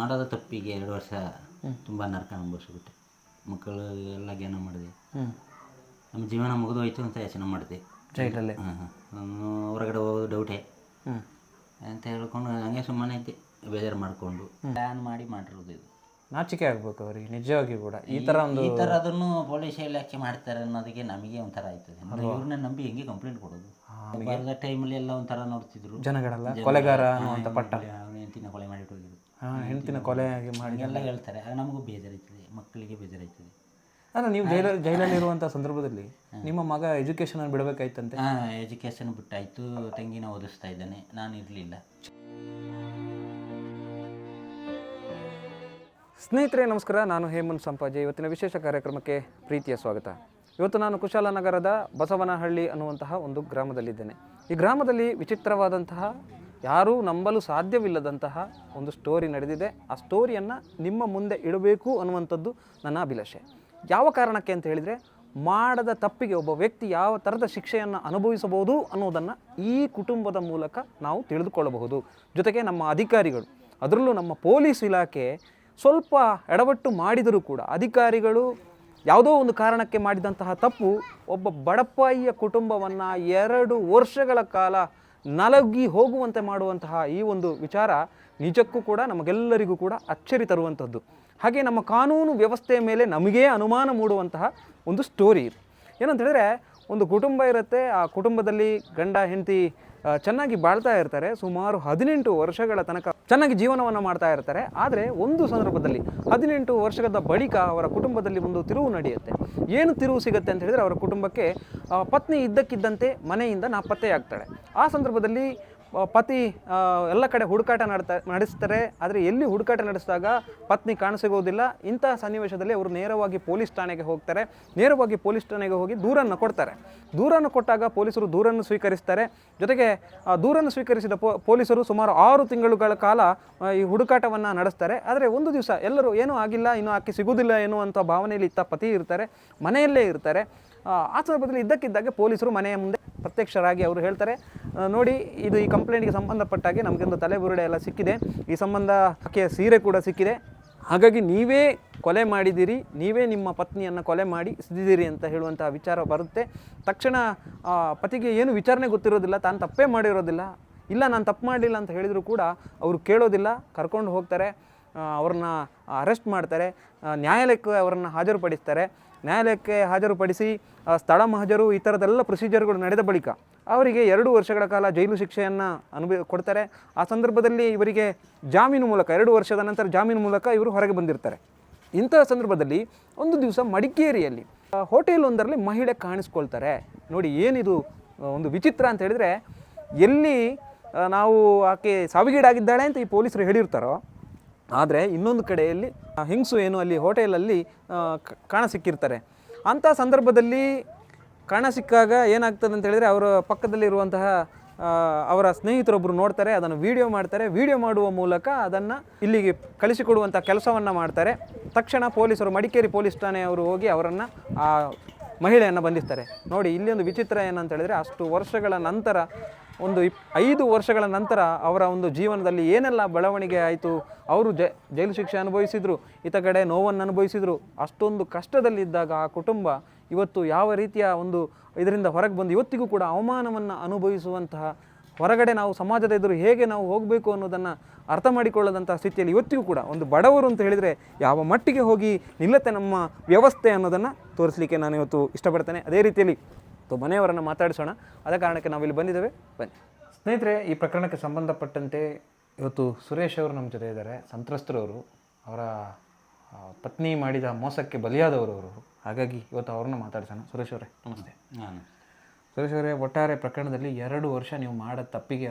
ಮಾಡೋದು ತಪ್ಪಿಗೆ ಎರಡು ವರ್ಷ ತುಂಬ ನರಕ ಅನುಭವಿಸ್ಬಿಟ್ಟೆ. ಮಕ್ಕಳು ಎಲ್ಲ ಜ್ಞಾನ ಮಾಡಿದೆ. ನಮ್ಮ ಜೀವನ ಮುಗಿದೋಯ್ತು ಅಂತ ಯೋಚನೆ ಮಾಡಿದೆ. ಜೈಲಲ್ಲೇ ಹಾಂ ಹಾಂ ಹೊರಗಡೆ ಹೋಗೋದು ಡೌಟೇ ಅಂತ ಹೇಳ್ಕೊಂಡು ಹಂಗೆ ಸುಮ್ಮನೆ ಐತೆ ಬೇಜಾರು ಮಾಡಿಕೊಂಡು. ಪ್ಲ್ಯಾನ್ ಮಾಡಿ ಮಾಡಿರೋದು ಇದು. ನಾಚಿಕೆ ಆಗ್ಬೇಕು ಅವ್ರಿಗೆ ನಿಜವಾಗಿ ಕೂಡ. ಈ ಥರ ಒಂದು ಈ ಥರ ಅದನ್ನು ಪೊಲೀಸ್ ಇಲಾಖೆ ಮಾಡ್ತಾರೆ ಅನ್ನೋದಕ್ಕೆ ನಮಗೆ ಒಂಥರ ಆಯ್ತದೆ. ಇವ್ರನ್ನ ನಂಬಿ ಹೆಂಗೆ ಕಂಪ್ಲೇಂಟ್ ಕೊಡೋದು? ಬರದ ಟೈಮಲ್ಲಿ ಎಲ್ಲ ಒಂಥರ ನೋಡ್ತಿದ್ರು. ಜನಗಳೆಲ್ಲ? ಕೊಲೆಗಾರ ಅಂತ ಪಟ್ಟ. ಅವನ ಹೆಂಡತಿನ ಕೊಲೆ ಮಾಡಿಟ್ಟು ಹೋಗಿದ್ರು. ಹೆಂಡ್ತಿನ ಕೊಲೆ ಮಾಡಿ ಎಲ್ಲ ಹೇಳ್ತಾರೆ. ಆಗ ನಮಗೂ ಬೇಜಾರಾಯ್ತದೆ ಮಕ್ಕಳಿಗೆ ಬೇಜಾರಾಯ್ತದೆ. ಅಲ್ಲ ನೀವು ಜೈಲ ಜೈಲಲ್ಲಿರುವಂಥ ಸಂದರ್ಭದಲ್ಲಿ ನಿಮ್ಮ ಮಗ ಎಜುಕೇಷನ್ ಬಿಡಬೇಕಾಯ್ತಂತೆ? ಎಜುಕೇಶನ್ ಎಜುಕೇಷನ್ ಬಿಟ್ಟಾಯ್ತು. ತಂಗಿನ ಓದಿಸ್ತಾ ಇದ್ದಾನೆ. ನಾನು ಇರಲಿಲ್ಲ. ಸ್ನೇಹಿತರೆ ನಮಸ್ಕಾರ. ನಾನು ಹೇಮಂತ್ ಸಂಪಾಜೆ. ಇವತ್ತಿನ ವಿಶೇಷ ಕಾರ್ಯಕ್ರಮಕ್ಕೆ ಪ್ರೀತಿಯ ಸ್ವಾಗತ. ಇವತ್ತು ನಾನು ಕುಶಾಲನಗರದ ಬಸವನಹಳ್ಳಿ ಅನ್ನುವಂತಹ ಒಂದು ಗ್ರಾಮದಲ್ಲಿದ್ದೇನೆ. ಈ ಗ್ರಾಮದಲ್ಲಿ ವಿಚಿತ್ರವಾದಂತಹ ಯಾರೂ ನಂಬಲು ಸಾಧ್ಯವಿಲ್ಲದಂತಹ ಒಂದು ಸ್ಟೋರಿ ನಡೆದಿದೆ. ಆ ಸ್ಟೋರಿಯನ್ನು ನಿಮ್ಮ ಮುಂದೆ ಇಡಬೇಕು ಅನ್ನುವಂಥದ್ದು ನನ್ನ ಅಭಿಲಾಷೆ. ಯಾವ ಕಾರಣಕ್ಕೆ ಅಂತ ಹೇಳಿದರೆ, ಮಾಡದ ತಪ್ಪಿಗೆ ಒಬ್ಬ ವ್ಯಕ್ತಿ ಯಾವ ಥರದ ಶಿಕ್ಷೆಯನ್ನು ಅನುಭವಿಸಬಹುದು ಅನ್ನೋದನ್ನು ಈ ಕುಟುಂಬದ ಮೂಲಕ ನಾವು ತಿಳಿದುಕೊಳ್ಳಬಹುದು. ಜೊತೆಗೆ ನಮ್ಮ ಅಧಿಕಾರಿಗಳು, ಅದರಲ್ಲೂ ನಮ್ಮ ಪೊಲೀಸ್ ಇಲಾಖೆ ಸ್ವಲ್ಪ ಎಡವಟ್ಟು ಮಾಡಿದರೂ ಕೂಡ ಅಧಿಕಾರಿಗಳು ಯಾವುದೋ ಒಂದು ಕಾರಣಕ್ಕೆ ಮಾಡಿದಂತಹ ತಪ್ಪು ಒಬ್ಬ ಬಡಪಾಯಿಯ ಕುಟುಂಬವನ್ನು ಎರಡು ವರ್ಷಗಳ ಕಾಲ ನಲಗಿ ಹೋಗುವಂತೆ ಮಾಡುವಂತಹ ಈ ಒಂದು ವಿಚಾರ ನಿಜಕ್ಕೂ ಕೂಡ ನಮಗೆಲ್ಲರಿಗೂ ಕೂಡ ಅಚ್ಚರಿ ತರುವಂಥದ್ದು. ಹಾಗೆ ನಮ್ಮ ಕಾನೂನು ವ್ಯವಸ್ಥೆಯ ಮೇಲೆ ನಮಗೇ ಅನುಮಾನ ಮೂಡುವಂತಹ ಒಂದು ಸ್ಟೋರಿ ಇದು. ಏನಂತ ಹೇಳಿದ್ರೆ, ಒಂದು ಕುಟುಂಬ ಇರುತ್ತೆ, ಆ ಕುಟುಂಬದಲ್ಲಿ ಗಂಡ, ಹೆಂಡತಿ ಚೆನ್ನಾಗಿ ಬಾಳ್ತಾ ಇರ್ತಾರೆ. ಸುಮಾರು ಹದಿನೆಂಟು ವರ್ಷಗಳ ತನಕ ಚೆನ್ನಾಗಿ ಜೀವನವನ್ನು ಮಾಡ್ತಾ ಇರ್ತಾರೆ. ಆದರೆ ಒಂದು ಸಂದರ್ಭದಲ್ಲಿ ಹದಿನೆಂಟು ವರ್ಷದ ಬಳಿಕ ಅವರ ಕುಟುಂಬದಲ್ಲಿ ಒಂದು ತಿರುವು ನಡೆಯುತ್ತೆ. ಏನು ತಿರುವು ಸಿಗುತ್ತೆ ಅಂತ ಹೇಳಿದರೆ ಅವರ ಕುಟುಂಬಕ್ಕೆ ಪತ್ನಿ ಇದ್ದಕ್ಕಿದ್ದಂತೆ ಮನೆಯಿಂದ ನಾಪತ್ತೆಯಾಗ್ತಾಳೆ ಆ ಸಂದರ್ಭದಲ್ಲಿ ಪತಿ ಎಲ್ಲ ಕಡೆ ಹುಡುಕಾಟ ನಡ್ತಾ, ನಡೆಸ್ತಾರೆ. ಆದರೆ ಎಲ್ಲಿ ಹುಡುಕಾಟ ನಡೆಸಿದಾಗ ಪತ್ನಿ ಕಾಣಸಿಗೋದಿಲ್ಲ. ಇಂಥ ಸನ್ನಿವೇಶದಲ್ಲಿ ಅವರು ನೇರವಾಗಿ ಪೊಲೀಸ್ ಠಾಣೆಗೆ ಹೋಗ್ತಾರೆ. ನೇರವಾಗಿ ಪೊಲೀಸ್ ಠಾಣೆಗೆ ಹೋಗಿ ದೂರನ್ನು ಕೊಡ್ತಾರೆ. ದೂರನ್ನು ಕೊಟ್ಟಾಗ ಪೊಲೀಸರು ದೂರನ್ನು ಸ್ವೀಕರಿಸ್ತಾರೆ. ಜೊತೆಗೆ ದೂರನ್ನು ಸ್ವೀಕರಿಸಿದ ಪೊಲೀಸರು ಸುಮಾರು ಆರು ತಿಂಗಳುಗಳ ಕಾಲ ಈ ಹುಡುಕಾಟವನ್ನು ನಡೆಸ್ತಾರೆ. ಆದರೆ ಒಂದು ದಿವಸ ಎಲ್ಲರೂ ಏನೂ ಆಗಿಲ್ಲ, ಇನ್ನೂ ಆಕೆ ಸಿಗುವುದಿಲ್ಲ ಎನ್ನುವಂಥ ಭಾವನೆಯಲ್ಲಿ ಇತ್ತ ಪತಿ ಇರ್ತಾರೆ. ಮನೆಯಲ್ಲೇ ಇರ್ತಾರೆ. ಆ ಸಂದರ್ಭದಲ್ಲಿ ಇದ್ದಕ್ಕಿದ್ದಾಗೆ ಪೊಲೀಸರು ಮನೆಯ ಮುಂದೆ ಪ್ರತ್ಯಕ್ಷರಾಗಿ ಅವರು ಹೇಳ್ತಾರೆ. ನೋಡಿ, ಇದು ಈ ಕಂಪ್ಲೇಂಟ್ಗೆ ಸಂಬಂಧಪಟ್ಟಾಗೆ ನಮಗೊಂದು ತಲೆಬುರುಡೆ ಎಲ್ಲ ಸಿಕ್ಕಿದೆ. ಈ ಸಂಬಂಧ ಆಕೆಯ ಸೀರೆ ಕೂಡ ಸಿಕ್ಕಿದೆ. ಹಾಗಾಗಿ ನೀವೇ ಕೊಲೆ ಮಾಡಿದ್ದೀರಿ, ನೀವೇ ನಿಮ್ಮ ಪತ್ನಿಯನ್ನು ಕೊಲೆ ಮಾಡಿ ಸಿದ್ದಿದ್ದೀರಿ ಅಂತ ಹೇಳುವಂತಹ ವಿಚಾರ ಬರುತ್ತೆ. ತಕ್ಷಣ ಪತಿಗೆ ಏನು ವಿಚಾರಣೆ ಗೊತ್ತಿರೋದಿಲ್ಲ, ತಾನು ತಪ್ಪೇ ಮಾಡಿರೋದಿಲ್ಲ. ಇಲ್ಲ, ನಾನು ತಪ್ಪು ಮಾಡಲಿಲ್ಲ ಅಂತ ಹೇಳಿದರೂ ಕೂಡ ಅವರು ಕೇಳೋದಿಲ್ಲ, ಕರ್ಕೊಂಡು ಹೋಗ್ತಾರೆ ಅವ್ರನ್ನ ಅರೆಸ್ಟ್ ಮಾಡ್ತಾರೆ ನ್ಯಾಯಾಲಯಕ್ಕೆ ಅವರನ್ನು ಹಾಜರುಪಡಿಸ್ತಾರೆ. ನ್ಯಾಯಾಲಯಕ್ಕೆ ಹಾಜರುಪಡಿಸಿ ಸ್ಥಳ ಮಹಜರು ಈ ಥರದೆಲ್ಲ ಪ್ರೊಸೀಜರ್ಗಳು ನಡೆದ ಬಳಿಕ ಅವರಿಗೆ ಎರಡು ವರ್ಷಗಳ ಕಾಲ ಜೈಲು ಶಿಕ್ಷೆಯನ್ನು ಅನುಭವ ಕೊಡ್ತಾರೆ. ಆ ಸಂದರ್ಭದಲ್ಲಿ ಇವರಿಗೆ ಜಾಮೀನು ಮೂಲಕ, ಎರಡು ವರ್ಷದ ನಂತರ ಜಾಮೀನು ಮೂಲಕ ಇವರು ಹೊರಗೆ ಬಂದಿರ್ತಾರೆ. ಇಂತಹ ಸಂದರ್ಭದಲ್ಲಿ ಒಂದು ದಿವಸ ಮಡಿಕೇರಿಯಲ್ಲಿ ಹೋಟೆಲ್ ಒಂದರಲ್ಲಿ ಮಹಿಳೆ ಕಾಣಿಸ್ಕೊಳ್ತಾರೆ. ನೋಡಿ ಏನಿದು ಒಂದು ವಿಚಿತ್ರ ಅಂತ ಹೇಳಿದರೆ, ಎಲ್ಲಿ ನಾವು ಆಕೆ ಸಾವಿಗೀಡಾಗಿದ್ದಾಳೆ ಅಂತ ಈ ಪೊಲೀಸರು ಹೇಳಿರ್ತಾರೋ, ಆದರೆ ಇನ್ನೊಂದು ಕಡೆಯಲ್ಲಿ ಹೆಂಗಸು ಏನು ಅಲ್ಲಿ ಹೋಟೆಲಲ್ಲಿ ಕಾಣ ಸಿಕ್ಕಿರ್ತಾರೆ. ಅಂಥ ಸಂದರ್ಭದಲ್ಲಿ ಕಾಣ ಸಿಕ್ಕಾಗ ಏನಾಗ್ತದೆ ಅಂತ ಹೇಳಿದರೆ ಅವರ ಪಕ್ಕದಲ್ಲಿರುವಂತಹ ಅವರ ಸ್ನೇಹಿತರೊಬ್ಬರು ನೋಡ್ತಾರೆ, ಅದನ್ನು ವಿಡಿಯೋ ಮಾಡ್ತಾರೆ. ವಿಡಿಯೋ ಮಾಡುವ ಮೂಲಕ ಅದನ್ನು ಇಲ್ಲಿಗೆ ಕಳಿಸಿಕೊಡುವಂಥ ಕೆಲಸವನ್ನು ಮಾಡ್ತಾರೆ. ತಕ್ಷಣ ಪೊಲೀಸರು ಮಡಿಕೇರಿ ಪೊಲೀಸ್ ಠಾಣೆಯವರು ಹೋಗಿ ಅವರನ್ನು ಆ ಮಹಿಳೆಯನ್ನು ಬಂಧಿಸ್ತಾರೆ. ನೋಡಿ, ಇಲ್ಲಿ ಒಂದು ವಿಚಿತ್ರ ಏನಂತ ಹೇಳಿದರೆ ಅಷ್ಟು ವರ್ಷಗಳ ನಂತರ ಒಂದು ಇಪ್ ಐದು ವರ್ಷಗಳ ನಂತರ ಅವರ ಒಂದು ಜೀವನದಲ್ಲಿ ಏನೆಲ್ಲ ಬೆಳವಣಿಗೆ ಆಯಿತು, ಅವರು ಜ ಜೈಲು ಶಿಕ್ಷೆ ಅನುಭವಿಸಿದರು ಈತ ಕಡೆ ನೋವನ್ನು ಅನುಭವಿಸಿದರು, ಅಷ್ಟೊಂದು ಕಷ್ಟದಲ್ಲಿದ್ದಾಗ ಆ ಕುಟುಂಬ ಇವತ್ತು ಯಾವ ರೀತಿಯ ಒಂದು ಇದರಿಂದ ಹೊರಗೆ ಬಂದು ಇವತ್ತಿಗೂ ಕೂಡ ಅವಮಾನವನ್ನು ಅನುಭವಿಸುವಂತಹ ಹೊರಗಡೆ ನಾವು ಸಮಾಜದ ಎದುರು ಹೇಗೆ ನಾವು ಹೋಗಬೇಕು ಅನ್ನೋದನ್ನು ಅರ್ಥ ಮಾಡಿಕೊಳ್ಳದಂತಹ ಸ್ಥಿತಿಯಲ್ಲಿ ಇವತ್ತಿಗೂ ಕೂಡ ಒಂದು ಬಡವರು ಅಂತ ಹೇಳಿದರೆ ಯಾವ ಮಟ್ಟಿಗೆ ಹೋಗಿ ನಿಲ್ಲತ್ತೆ ನಮ್ಮ ವ್ಯವಸ್ಥೆ ಅನ್ನೋದನ್ನು ತೋರಿಸಲಿಕ್ಕೆ ನಾನು ಇವತ್ತು ಇಷ್ಟಪಡ್ತೇನೆ. ಅದೇ ರೀತಿಯಲ್ಲಿ ಸೊ ಮನೆಯವರನ್ನು ಮಾತಾಡಿಸೋಣ. ಆದ ಕಾರಣಕ್ಕೆ ನಾವಿಲ್ಲಿ ಬಂದಿದ್ದೇವೆ. ಬನ್ನಿ. ಸ್ನೇಹಿತರೆ ಈ ಪ್ರಕರಣಕ್ಕೆ ಸಂಬಂಧಪಟ್ಟಂತೆ ಇವತ್ತು ಸುರೇಶ್ ಅವರು ನಮ್ಮ ಜೊತೆ ಇದ್ದಾರೆ. ಸಂತ್ರಸ್ತರವರು ಅವರ ಪತ್ನಿ ಮಾಡಿದ ಮೋಸಕ್ಕೆ ಬಲಿಯಾದವರು ಅವರು. ಹಾಗಾಗಿ ಇವತ್ತು ಅವ್ರನ್ನ ಮಾತಾಡ್ಸೋಣ. ಸುರೇಶ್ ಅವರೇ ನಮಸ್ತೆ. ನಾನು ಸುರೇಶ್ ಅವರೇ ಒಟ್ಟಾರೆ ಪ್ರಕರಣದಲ್ಲಿ ಎರಡು ವರ್ಷ ನೀವು ಮಾಡೋ ತಪ್ಪಿಗೆ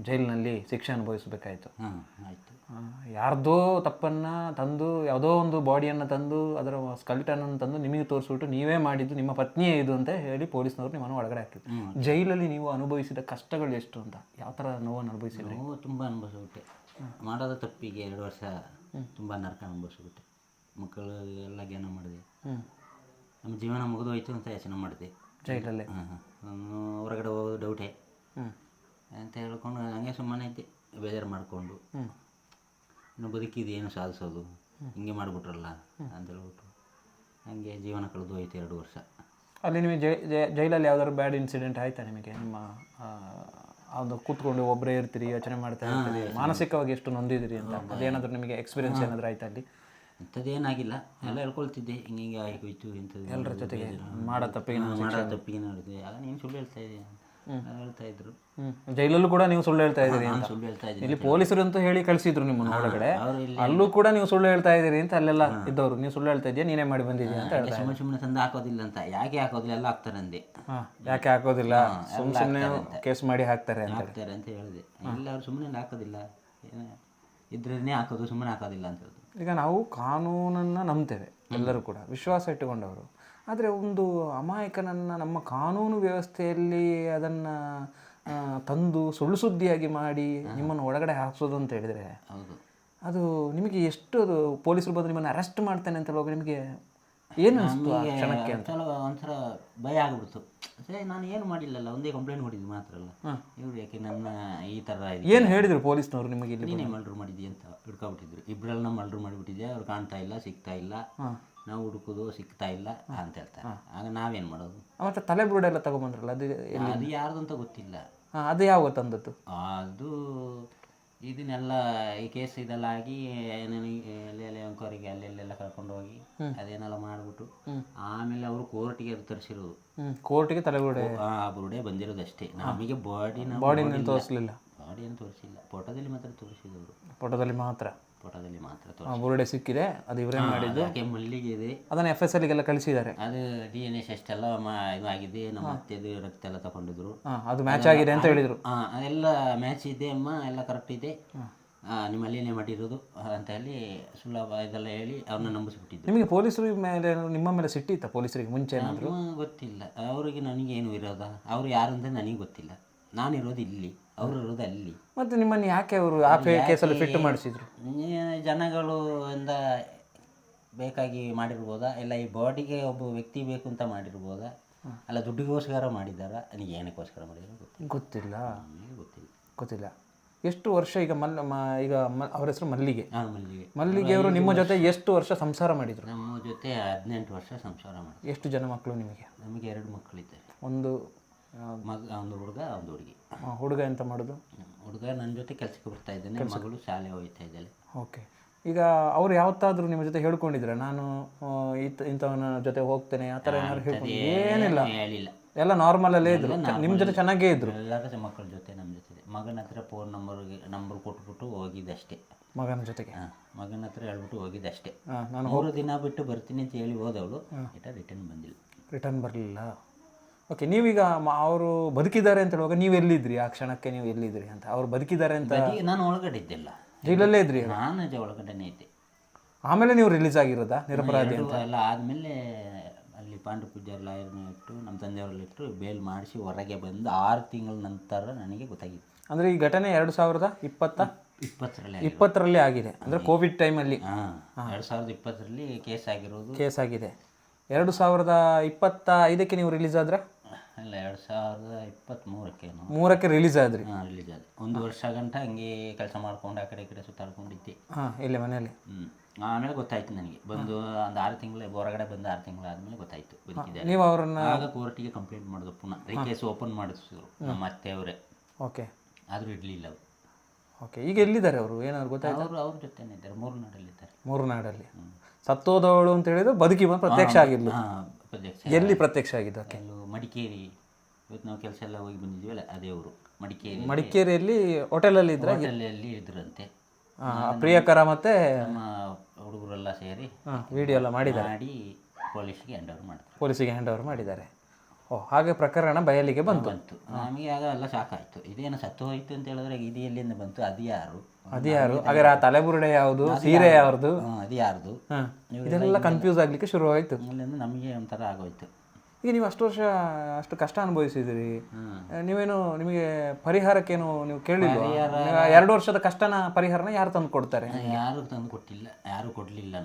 ಜೈಲಿನಲ್ಲಿ ಶಿಕ್ಷೆ ಅನುಭವಿಸಬೇಕಾಯಿತು. ಹಾಂ ಆಯಿತು. ಯಾರ್ದೋ ತಪ್ಪನ್ನು ತಂದು ಯಾವುದೋ ಒಂದು ಬಾಡಿಯನ್ನು ತಂದು ಅದರ ಸ್ಕಲ್ಟನ್ನು ತಂದು ನಿಮಗೆ ತೋರಿಸ್ಬಿಟ್ಟು ನೀವೇ ಮಾಡಿದ್ದು ನಿಮ್ಮ ಪತ್ನಿಯೇ ಇದು ಅಂತ ಹೇಳಿ ಪೊಲೀಸ್ನವರು ನಿಮ್ಮನ್ನು ಒಳಗಡೆ ಹಾಕಿದ್ರು. ಜೈಲಲ್ಲಿ ನೀವು ಅನುಭವಿಸಿದ ಕಷ್ಟಗಳು ಎಷ್ಟು ಅಂತ? ಯಾವ ಥರ ನೋವನ್ನು ಅನುಭವಿಸಿದ್ರಿ? ನೋವು ತುಂಬ ಅನುಭವಿಸ್ಬಿಟ್ಟೆ. ಮಾಡೋದು ತಪ್ಪಿಗೆ ಎರಡು ವರ್ಷ ತುಂಬ ನರಕ ಅನುಭವಿಸ್ಬಿಟ್ಟೆ. ಮಕ್ಕಳು ಎಲ್ಲ ಜ್ಞಾನ ಮಾಡಿದೆ. ನಮ್ಮ ಜೀವನ ಮುಗಿದು ಹೋಯ್ತು ಅಂತ ಯೋಚನೆ ಮಾಡಿದೆ. ಜೈಲಲ್ಲೇ? ಹಾಂ ಹಾಂ ಹೊರಗಡೆ ಹೋಗೋದು ಡೌಟೇ ಅಂತ ಹೇಳ್ಕೊಂಡು ಹಂಗೆ ಸುಮ್ಮನೆ ಐತೆ ಬೇಜಾರು ಮಾಡಿಕೊಂಡು. ಇನ್ನು ಬದುಕಿದ್ದು ಏನು ಸಾಧಿಸೋದು ಹಿಂಗೆ ಮಾಡಿಬಿಟ್ರಲ್ಲ ಅಂತ ಹೇಳ್ಬಿಟ್ಟು ಹಂಗೆ ಜೀವನ ಕಳೆದು ಹೋಯ್ತು ಎರಡು ವರ್ಷ. ಅಲ್ಲಿ ನಿಮಗೆ ಜೈ ಜೈಲಲ್ಲಿ ಯಾವ್ದಾದ್ರು ಬ್ಯಾಡ್ ಇನ್ಸಿಡೆಂಟ್ ಆಯ್ತಾ ನಿಮಗೆ? ನಿಮ್ಮ ಅದು ಕೂತ್ಕೊಂಡು ಒಬ್ಬರೇ ಇರ್ತೀರಿ ಯೋಚನೆ ಮಾಡ್ತಾ ಇರ್ತೀರಿ ಮಾನಸಿಕವಾಗಿ ಎಷ್ಟು ನೊಂದಿದ್ರಿ ಅಂತ? ಅದೇನಾದರೂ ನಿಮಗೆ ಎಕ್ಸ್ಪೀರಿಯನ್ಸ್ ಏನಾದರೂ ಆಯ್ತಾ ಅಲ್ಲಿ? ಅಂಥದ್ದೇನಾಗಿಲ್ಲ. ಎಲ್ಲ ಹೇಳ್ಕೊಳ್ತಿದ್ದೆ ಹಿಂಗೆ ಹಿಂಗೆ ಹೋಯ್ತು ಇಂಥದ್ದು ಎಲ್ಲರ ಜೊತೆಗೆ ಮಾಡೋ ತಪ್ಪಿಗೆ ಮಾಡೋ ತಪ್ಪಿಗೆ ನೋಡಿದ್ವಿ ಆಗ ನೀನು ಸುಳ್ಳು ಹೇಳ್ತಾ ಇದೆಯಾ? ಹೇಳ್ತಾ ಇದ್ರು. ಜೈಲಲ್ಲೂ ಕೂಡ ನೀವು ಸುಳ್ಳು ಹೇಳ್ತಾ ಇದ್ದೀರಿ ಅಂತ. ಸುಳ್ಳು ಹೇಳ್ತಾ ಇದ್ದೀನಿ ಇಲ್ಲಿ ಪೊಲೀಸರು ಅಂತ ಹೇಳಿ ಕಳಿಸಿದ್ರು ನಿಮ್ಮ ಒಳಗಡೆ. ಅಲ್ಲೂ ಕೂಡ ನೀವು ಸುಳ್ಳು ಹೇಳ್ತಾ ಇದ್ದೀರಿ ಅಂತ ಅಲ್ಲೆಲ್ಲ ಇದ್ದವರು. ನೀವು ಸುಳ್ಳು ಹೇಳ್ತಾ ಇದೆಯಾ ನೀನೇ ಮಾಡಿ ಬಂದಿದ್ಯಾ ಅಂತ ಹೇಳ್ತಾರೆ ಸುಮ್ಮನೆ ಸುಮ್ಮನೆ ತಂದು ಹಾಕೋದಿಲ್ಲ ಅಂತ. ಯಾಕೆ ಹಾಕೋದಿಲ್ಲ? ಎಲ್ಲ ಹಾಕ್ತಾರೆ ಅಂದೆ. ಯಾಕೆ ಹಾಕೋದಿಲ್ಲ? ಸುಮ್ ಸುಮ್ಮನೆ ಕೇಸ್ ಮಾಡಿ ಹಾಕ್ತಾರೆ ಅಂತ ಹಾಕ್ತಾರೆ ಅಂತ ಹೇಳಿದೆ. ಇಲ್ಲ ಅವ್ರು ಸುಮ್ಮನೆ ಹಾಕೋದಿಲ್ಲ. ಇದ್ರೇ ಹಾಕೋದು ಸುಮ್ಮನೆ ಹಾಕೋದಿಲ್ಲ ಅಂತ ಹೇಳಿದ್ರು. ಈಗ ನಾವು ಕಾನೂನನ್ನು ನಂಬ್ತೇವೆ ಎಲ್ಲರೂ ಕೂಡ. ವಿಶ್ವಾಸ ಇಟ್ಟುಕೊಂಡವರು. ಆದರೆ ಒಂದು ಅಮಾಯಕನನ್ನು ನಮ್ಮ ಕಾನೂನು ವ್ಯವಸ್ಥೆಯಲ್ಲಿ ಅದನ್ನು ತಂದು ಸುಳ್ಳು ಸುದ್ದಿಯಾಗಿ ಮಾಡಿ ನಿಮ್ಮನ್ನು ಒಳಗಡೆ ಹಾಕ್ಸೋದು ಅಂತ ಹೇಳಿದರೆ ಹೌದು. ಅದು ನಿಮಗೆ ಎಷ್ಟು ಅದು ಪೊಲೀಸರು ಬಂದು ನಿಮ್ಮನ್ನು ಅರೆಸ್ಟ್ ಮಾಡ್ತೇನೆ ಅಂತ ಹೇಳುವಾಗ ನಿಮಗೆ ಏನು ಕ್ಷಣಕ್ಕೆ ಅಂತ? ಒಂಥರ ಭಯ ಆಗ್ಬಿಡ್ತು. ಸರಿ ನಾನು ಏನು ಮಾಡಿಲ್ಲಲ್ಲ ಒಂದೇ ಕಂಪ್ಲೇಂಟ್ ಕೊಟ್ಟಿದ್ದು ಮಾತ್ರ ಅಲ್ಲ. ಇವ್ರು ಯಾಕೆ ನನ್ನ ಈ ಥರ ಇದೆ ಏನು ಹೇಳಿದರು ಪೊಲೀಸ್ನವ್ರು ನಿಮಗೆ ಇಲ್ಲಿ ನೀನೇ ಮಲ್ಡ್ರು ಮಾಡಿದ್ದಿ ಅಂತ ಹಿಡ್ಕೊಬಿಟ್ಟಿದ್ರು. ಇಬ್ಬರೆಲ್ಲ ಮಲ್ಡ್ರು ಮಾಡಿಬಿಟ್ಟಿದ್ದೆ ಅವ್ರು ಕಾಣ್ತಾ ಇಲ್ಲ ಸಿಗ್ತಾ ಇಲ್ಲ. ನಾವು ಹುಡುಕೋದು ಸಿಗ್ತಾ ಇಲ್ಲ ಅಂತ ಹೇಳ್ತಾರೆ. ಆಗ ನಾವೇನು ಮಾಡೋದು? ಮತ್ತೆ ತಲೆ ಬುರುಡೆ ಎಲ್ಲ ತಗೊಂಬಂದ್ರಲ್ಲ ಅದು ಅದು ಯಾರ್ದು ಅಂತ ಗೊತ್ತಿಲ್ಲ. ಹಾಂ ಅದು ಯಾವ ತಂದದ್ದು? ಅದು ಇದನ್ನೆಲ್ಲ ಈ ಕೇಸ್ ಇದೆಲ್ಲ ಆಗಿ ನನಗೆ ಎಲ್ಲೆಲ್ಲ ಅಂಕೋರಿಗೆ ಅಲ್ಲೆಲ್ಲೆಲ್ಲ ಕರ್ಕೊಂಡು ಹೋಗಿ ಅದೇನೆಲ್ಲ ಮಾಡಿಬಿಟ್ಟು ಆಮೇಲೆ ಅವರು ಕೋರ್ಟಿಗೆ ತರಿಸಿರೋದು ಹ್ಞೂ ಕೋರ್ಟಿಗೆ ತಲೆ ಬುರುಡೆ. ಆ ಬುರುಡೆ ಬಂದಿರೋದಷ್ಟೇ. ನಮಗೆ ಬಾಡಿನ ತೋರಿಸಲಿಲ್ಲ. ಬಾಡಿ ಬಾಡಿಯನ್ನು ತೋರಿಸಿಲ್ಲ. ಫೋಟೋದಲ್ಲಿ ಮಾತ್ರ ತೋರಿಸಿದವರು. ಫೋಟೋದಲ್ಲಿ ಮಾತ್ರ. ಫೋಟೋದಲ್ಲಿ ಮಾತ್ರ ತೋರಿಸಿ ಬುರುಡೆ ಸಿಕ್ಕಿದೆ ಅದು ಇವರೇ ಮಾಡಿದ್ದು. ಮಲ್ಲಿಗೆ ಇದೆ ಅದನ್ನ ಎಫ್ ಎಸ್ ಎಲ್ಗೆಲ್ಲ ಕಳಿಸಿದ್ದಾರೆ. ಅದು ಡಿ ಎನ್ ಎಸ್ ಅಷ್ಟೆಲ್ಲ ಇದು ಆಗಿದೆ ನಮ್ಮ ಅತ್ತೆದು ರಕ್ತ ಎಲ್ಲ ತಗೊಂಡಿದ್ರು. ಹಾಂ ಅದು ಮ್ಯಾಚ್ ಆಗಿದೆ ಅಂತ ಹೇಳಿದ್ರು. ಆ, ಅದೆಲ್ಲ ಮ್ಯಾಚ್ ಇದೆ ಅಮ್ಮ ಎಲ್ಲ ಕರೆಕ್ಟ್ ಇದೆ. ನಿಮ್ಮಲ್ಲಿನೇ ನಿಮ್ಮ ಮಾಡಿರೋದು ಅಂತ ಹೇಳಿ ಸುಲಭ ಇದೆಲ್ಲ ಹೇಳಿ ಅವ್ರನ್ನ ನಂಬಿಸ್ಬಿಟ್ಟಿದ್ದೆ ನಿಮಗೆ ಪೊಲೀಸರು ಮೇಲೆ ನಿಮ್ಮ ಮೇಲೆ ಸಿಟ್ಟಿತ್ತ ಪೊಲೀಸರಿಗೆ ಮುಂಚೆ ಏನಾದರೂ? ಗೊತ್ತಿಲ್ಲ. ಅವರಿಗೆ ನನಗೇನು ಇರೋದ? ಅವ್ರು ಯಾರು ಅಂತ ನನಗೆ ಗೊತ್ತಿಲ್ಲ. ನಾನಿರೋದು ಇಲ್ಲಿ. ಅವರು ಇರೋದು ಅಲ್ಲಿ ಮತ್ತು ನಿಮ್ಮನ್ನು ಯಾಕೆ ಅವರು ಆ ಕೇಸಲ್ಲಿ ಫಿಟ್ ಮಾಡಿಸಿದ್ರು? ಜನಗಳು ಇಂದ ಬೇಕಾಗಿ ಮಾಡಿರ್ಬೋದಾ? ಇಲ್ಲ ಈ ಬಾಡಿಗೆ ಒಬ್ಬ ವ್ಯಕ್ತಿ ಬೇಕು ಅಂತ ಮಾಡಿರ್ಬೋದಾ? ಅಲ್ಲ ದುಡ್ಡಿಗೋಸ್ಕರ ಮಾಡಿದಾರ ನನಗೆ ಏನಕ್ಕೋಸ್ಕರ ಮಾಡಿದ್ರು? ಗೊತ್ತಿಲ್ಲ. ಗೊತ್ತಿಲ್ಲ. ಗೊತ್ತಿಲ್ಲ. ಗೊತ್ತಿಲ್ಲ. ಎಷ್ಟು ವರ್ಷ ಈಗ ಮಲ್ ಮ ಈಗ ಮ ಅವ್ರ ಹೆಸರು ಮಲ್ಲಿಗೆ. ಹಾಂ ಮಲ್ಲಿಗೆ. ಮಲ್ಲಿಗೆ ಅವರು ನಿಮ್ಮ ಜೊತೆ ಎಷ್ಟು ವರ್ಷ ಸಂಸಾರ ಮಾಡಿದರು? ನಮ್ಮ ಜೊತೆ ಹದಿನೆಂಟು ವರ್ಷ ಸಂಸಾರ ಮಾಡಿದ್ರು. ಎಷ್ಟು ಜನ ಮಕ್ಕಳು ನಿಮಗೆ? ನಮಗೆ ಎರಡು ಮಕ್ಕಳಿದ್ದಾರೆ. ಒಂದು ಮಗ ಒಂದು ಹುಡುಗ ಒಂದು ಹುಡುಗಿ. ಹುಡುಗ ಎಂತ ಮಾಡೋದು? ಹುಡುಗ ನನ್ನ ಜೊತೆ ಕೆಲಸಕ್ಕೆ ಬರ್ತಾ ಇದ್ದಾನೆ ಮಗಳು ಶಾಲೆ ಹೋಗ್ತಾ ಇದ್ದಾಳೆ. ಓಕೆ. ಈಗ ಅವ್ರು ಯಾವತ್ತಾದ್ರೂ ನಿಮ್ಮ ಜೊತೆ ಹೇಳ್ಕೊಂಡಿದ್ರೆ? ನಾನು ಈತ ಇಂಥವನ ಜೊತೆ ಹೋಗ್ತೇನೆ ಆ ಥರ ಏನಾದ್ರು ಹೇಳ್ಕೊಂಡು ಏನಿಲ್ಲ. ಏನು ಹೇಳಿಲ್ಲ. ಎಲ್ಲ ನಾರ್ಮಲಲ್ಲೇ ಇದ್ರು. ನಿಮ್ಮ ಜೊತೆ ಚೆನ್ನಾಗೇ ಇದ್ರು. ಎಲ್ಲರ ಮಕ್ಕಳ ಜೊತೆ ನಮ್ಮ ಜೊತೆ. ಮಗನ ಹತ್ರ ಫೋನ್ ನಂಬರ್ಗೆ ನಂಬರ್ ಕೊಟ್ಬಿಟ್ಟು ಹೋಗಿದ್ದಷ್ಟೇ. ಮಗನ ಜೊತೆಗೆ. ಮಗನ ಹತ್ರ ಹೇಳ್ಬಿಟ್ಟು ಹೋಗಿದ್ದಷ್ಟೇ. ನಾನು ಮೂರು ದಿನ ಬಿಟ್ಟು ಬರ್ತೀನಿ ಅಂತ ಹೇಳಿ ಹೋದವಳು. ಇಟ್ಟ ರಿಟರ್ನ್ ಬಂದಿಲ್ಲ. ರಿಟರ್ನ್ ಬರಲಿಲ್ಲ. ಓಕೆ ನೀವೀಗ ಅವರು ಬದುಕಿದ್ದಾರೆ ಅಂತ ಹೇಳುವಾಗ ನೀವು ಎಲ್ಲಿದ್ರಿ? ಆ ಕ್ಷಣಕ್ಕೆ ನೀವು ಎಲ್ಲಿದ್ರಿ ಅಂತ. ಅವ್ರು ಬದುಕಿದ್ದಾರೆ ಅಂತ ನಾನು ಒಳಗಡೆ ಇದ್ದಿಲ್ಲ. ಜೈಲಲ್ಲೇ ಇದ್ರಿ? ನಾನು ಅಜೆ ಒಳಗಡೆನೇ ಇದ್ದೆ. ಆಮೇಲೆ ನೀವು ರಿಲೀಸ್ ಆಗಿರೋದಾ? ನಿರಪರಾಧಿ ಅಂತ? ಎಲ್ಲ ಆದಮೇಲೆ ಅಲ್ಲಿ ಪಾಂಡು ಪೂಜಾರಿ ಲಾಯರ್ನ ಇಟ್ಟು ನಮ್ಮ ತಂದೆಯವರಲ್ಲಿ ಇಟ್ಟು ಬೇಲ್ ಮಾಡಿಸಿ ಹೊರಗೆ ಬಂದು ಆರು ತಿಂಗಳ ನಂತರ ನನಗೆ ಗೊತ್ತಾಗಿತ್ತು. ಅಂದರೆ ಈ ಘಟನೆ ಎರಡು ಸಾವಿರದ ಇಪ್ಪತ್ತ? ಇಪ್ಪತ್ತರಲ್ಲಿ ಇಪ್ಪತ್ತರಲ್ಲಿ ಆಗಿದೆ. ಅಂದರೆ ಕೋವಿಡ್ ಟೈಮಲ್ಲಿ ಹಾಂ ಎರಡು ಸಾವಿರದ ಇಪ್ಪತ್ತರಲ್ಲಿ ಕೇಸ್ ಆಗಿರೋದು. ಕೇಸ್ ಆಗಿದೆ. ಎರಡು ಸಾವಿರದ ಇಪ್ಪತ್ತ ಐದಕ್ಕೆ ನೀವು ರಿಲೀಸ್ ಆದ್ರೆ? ಇಲ್ಲ ಎರಡು ಸಾವಿರದ ಇಪ್ಪತ್ತ್ಮೂರಕ್ಕೇನು ಮೂರಕ್ಕೆ ರಿಲೀಸ್ ಆದ್ರಿ. ಹಾಂ ರಿಲೀಸ್ ಆದ ಒಂದು ವರ್ಷ ಗಂಟ ಹಂಗೆ ಕೆಲಸ ಮಾಡ್ಕೊಂಡು ಆ ಕಡೆ ಈ ಕಡೆ ಸುತ್ತಾಡ್ಕೊಂಡಿದ್ದೆ ಹಾಂ ಇಲ್ಲೇ ಮನೆಯಲ್ಲಿ. ಹ್ಞೂ ಆಮೇಲೆ ಗೊತ್ತಾಯ್ತು ನನಗೆ. ಬಂದು ಒಂದು ಆರು ತಿಂಗಳು ಹೊರಗಡೆ ಬಂದು ಆರು ತಿಂಗಳು ಆದಮೇಲೆ ಗೊತ್ತಾಯ್ತು ಬದುಕಿದ್ದಾರೆ. ನೀವು ಅವ್ರನ್ನ ಆಗ ಕೋರ್ಟಿಗೆ ಕಂಪ್ಲೇಂಟ್ ಮಾಡಿದ್ರು ಪುನಃ. ಕೇಸ್ ಓಪನ್ ಮಾಡಿಸಿದ್ರು ನಮ್ಮ ಅತ್ತೆಯವರೇ ಓಕೆ. ಆದರೂ ಇಡಲಿಲ್ಲ ಅವರು. ಓಕೆ ಈಗ ಎಲ್ಲಿದ್ದಾರೆ ಅವರು? ಏನಾದ್ರು ಗೊತ್ತಾಯ್ತು? ಅವರು ಅವ್ರ ಜೊತೆನೇ ಇದ್ದಾರೆ ಮೂರು ನಾಡಲ್ಲಿ ಇದ್ದಾರೆ ಮೂರು ನಾಡಲ್ಲಿ. ಸತ್ತೋದವಳು ಅಂತ ಹೇಳಿದ್ರು ಬದುಕಿ ಬಂದು ಪ್ರತ್ಯಕ್ಷ ಆಗಿದ್ಲು. ಪ್ರತ್ಯಕ್ಷ. ಎಲ್ಲಿ ಪ್ರತ್ಯಕ್ಷ ಆಗಿದ್ದು ಎಲ್ಲೂ ಮಡಿಕೇರಿ. ಇವತ್ತು ನಾವು ಕೆಲಸ ಎಲ್ಲ ಹೋಗಿ ಬಂದಿದ್ವಿ ಅದೇ ಊರು ಮಡಿಕೇರಿ ಮಡಿಕೇರಿಯಲ್ಲಿ ಹೋಟೆಲಲ್ಲಿ ಇದ್ರೆ ಹೋಟೆಲಲ್ಲಿ ಇದ್ರಂತೆ. ಪ್ರಿಯಕರ ಮತ್ತೆ ನಮ್ಮ ಹುಡುಗರೆಲ್ಲ ಸೇರಿ ವಿಡಿಯೋ ಎಲ್ಲ ಮಾಡಿದ್ದಾರೆ. ಮಾಡಿ ಪೊಲೀಸ್ಗೆ ಹ್ಯಾಂಡ್ ಓವರ್ ಮಾಡ್ತಾರೆ. ಪೊಲೀಸಿಗೆ ಹ್ಯಾಂಡ್ ಓವರ್ ಮಾಡಿದ್ದಾರೆ. ಓ ಹಾಗೆ ಪ್ರಕರಣ ಬಯಲಿಗೆ ಬಂತು. ಬಂತು. ನಮಗೆ ಆಗ ಎಲ್ಲ ಸಾಕಾಯ್ತು ಇದೇನು ಸತ್ತು ಹೋಯ್ತು ಅಂತ ಹೇಳಿದ್ರೆ ಇದು ಎಲ್ಲಿಂದ ಬಂತು? ಅದು ಯಾರು? ಅದು ಯಾರು? ಹಾಗಾದ್ರೆ ಆ ತಲೆಬುರುಡೆ ಯಾವುದು? ಸೀರೆ ಯಾವ್ದು ಅದು ಯಾರ್ದು? ಇದೆಲ್ಲ ಕನ್ಫ್ಯೂಸ್ ಆಗ್ಲಿಕ್ಕೆ ಶುರುವಾಯಿತು ಇಲ್ಲಿಂದ ನಮಗೆ ಒಂಥರ ಆಗೋಯ್ತು. ಈಗ ನೀವು ಅಷ್ಟು ವರ್ಷ ಅಷ್ಟು ಕಷ್ಟ ಅನುಭವಿಸಿದಿರಿ. ನೀವೇನು ನಿಮಗೆ ಪರಿಹಾರಕ್ಕೇನು ನೀವು ಕೇಳಿಲ್ಲ ಎರಡು ವರ್ಷದ ಕಷ್ಟನ ಪರಿಹಾರನ ಯಾರು ತಂದು ಕೊಡ್ತಾರೆ? ಯಾರು ತಂದು ಕೊಟ್ಟಿಲ್ಲ. ಯಾರು ಕೊಡ್ಲಿಲ್ಲ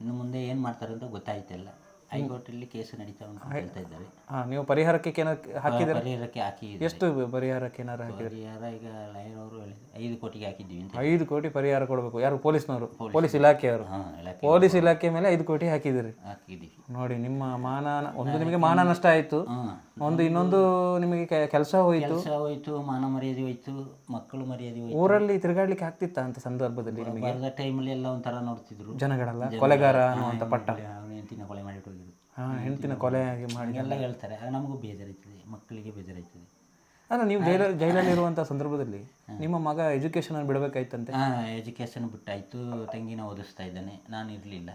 ಇನ್ನು ಮುಂದೆ ಏನು ಮಾಡ್ತಾರೆ ಅಂತ ಗೊತ್ತಾಯ್ತಿಲ್ಲ. ಹೈಕೋರ್ಟಲ್ಲಿ ಕೇಸ್ ನಡೀತಾ ಉಂಟು ಅಂತ ಹೇಳ್ತಾ ಇದ್ದಾರೆ. ಹಾಂ ನೀವು ಪರಿಹಾರಕ್ಕೆ ಏನಾರು ಹಾಕಿದ್ರೆ ಪರಿಹಾರಕ್ಕೆ ಹಾಕಿ ಎಷ್ಟು ಪರಿಹಾರಕ್ಕೆ ಏನಾರು ಪರಿಹಾರ ಈಗ ಲಯರ್ ಅವರು ಐದು ಕೋಟಿಗೆ ಹಾಕಿದ್ದೀವಿ ಅಂತ ಐದು ಕೋಟಿ ಪರಿಹಾರ ಕೊಡಬೇಕು. ಯಾರು? ಪೊಲೀಸ್ನವರು? ಪೊಲೀಸ್ ಇಲಾಖೆಯವರು? ಪೊಲೀಸ್ ಇಲಾಖೆ ಮೇಲೆ ಐದು ಕೋಟಿ ಹಾಕಿದಿರಿ ಹಾಕಿದ್ದೀವಿ. ನೋಡಿ ನಿಮ್ಮ ಮಾನ ಒಂದು ನಿಮಗೆ ಮಾನ ನಷ್ಟ ಆಯಿತು. ಒಂದು ಇನ್ನೊಂದು ನಿಮಗೆ ಕೆಲಸ ಹೋಯಿತು. ಕೆಲಸ ಹೋಯಿತು ಮಾನ ಮರ್ಯಾದೆ ಹೋಯಿತು ಮಕ್ಕಳು ಮರ್ಯಾದೆ ಹೋಯಿತು. ಊರಲ್ಲಿ ತಿರುಗಾಡ್ಲಿಕ್ಕೆ ಆಗ್ತಿತ್ತ ಅಂತ ಸಂದರ್ಭದಲ್ಲಿ ನಿಮಗೆ? ಟೈಮಲ್ಲಿ ಎಲ್ಲ ಒಂಥರ ನೋಡ್ತಿದ್ರು. ಜನಗಳೆಲ್ಲ? ಕೊಲೆಗಾರ ಅನ್ನುವಂಥ ಪಟ್ಟ. ಹೆಂಡತಿನ ಕೊಲೆ ಮಾಡಿಟ್ಟು ಹೋಗಿದ್ದು. ಹಾಂ ಕೊಲೆ ಆಗಿ ಮಾಡಿ ಎಲ್ಲ ಹೇಳ್ತಾರೆ. ಆಗ ನಮಗೂ ಬೇಜಾರಾಯ್ತದೆ. ಮಕ್ಕಳಿಗೆ ಬೇಜಾರಾಯ್ತದೆ. ಅಲ್ಲ ನೀವು ಜೈಲ ಜೈಲಲ್ಲಿ ಇರುವಂಥ ಸಂದರ್ಭದಲ್ಲಿ ನಿಮ್ಮ ಮಗ ಎಜುಕೇಶನ್ ಬಿಡಬೇಕಾಯ್ತಂತೆ? ಹಾಂ ಎಜುಕೇಷನ್ ಬಿಟ್ಟಾಯ್ತು. ತಂಗಿನ ಓದಿಸ್ತಾ ಇದ್ದಾನೆ. ನಾನು ಇರಲಿಲ್ಲ.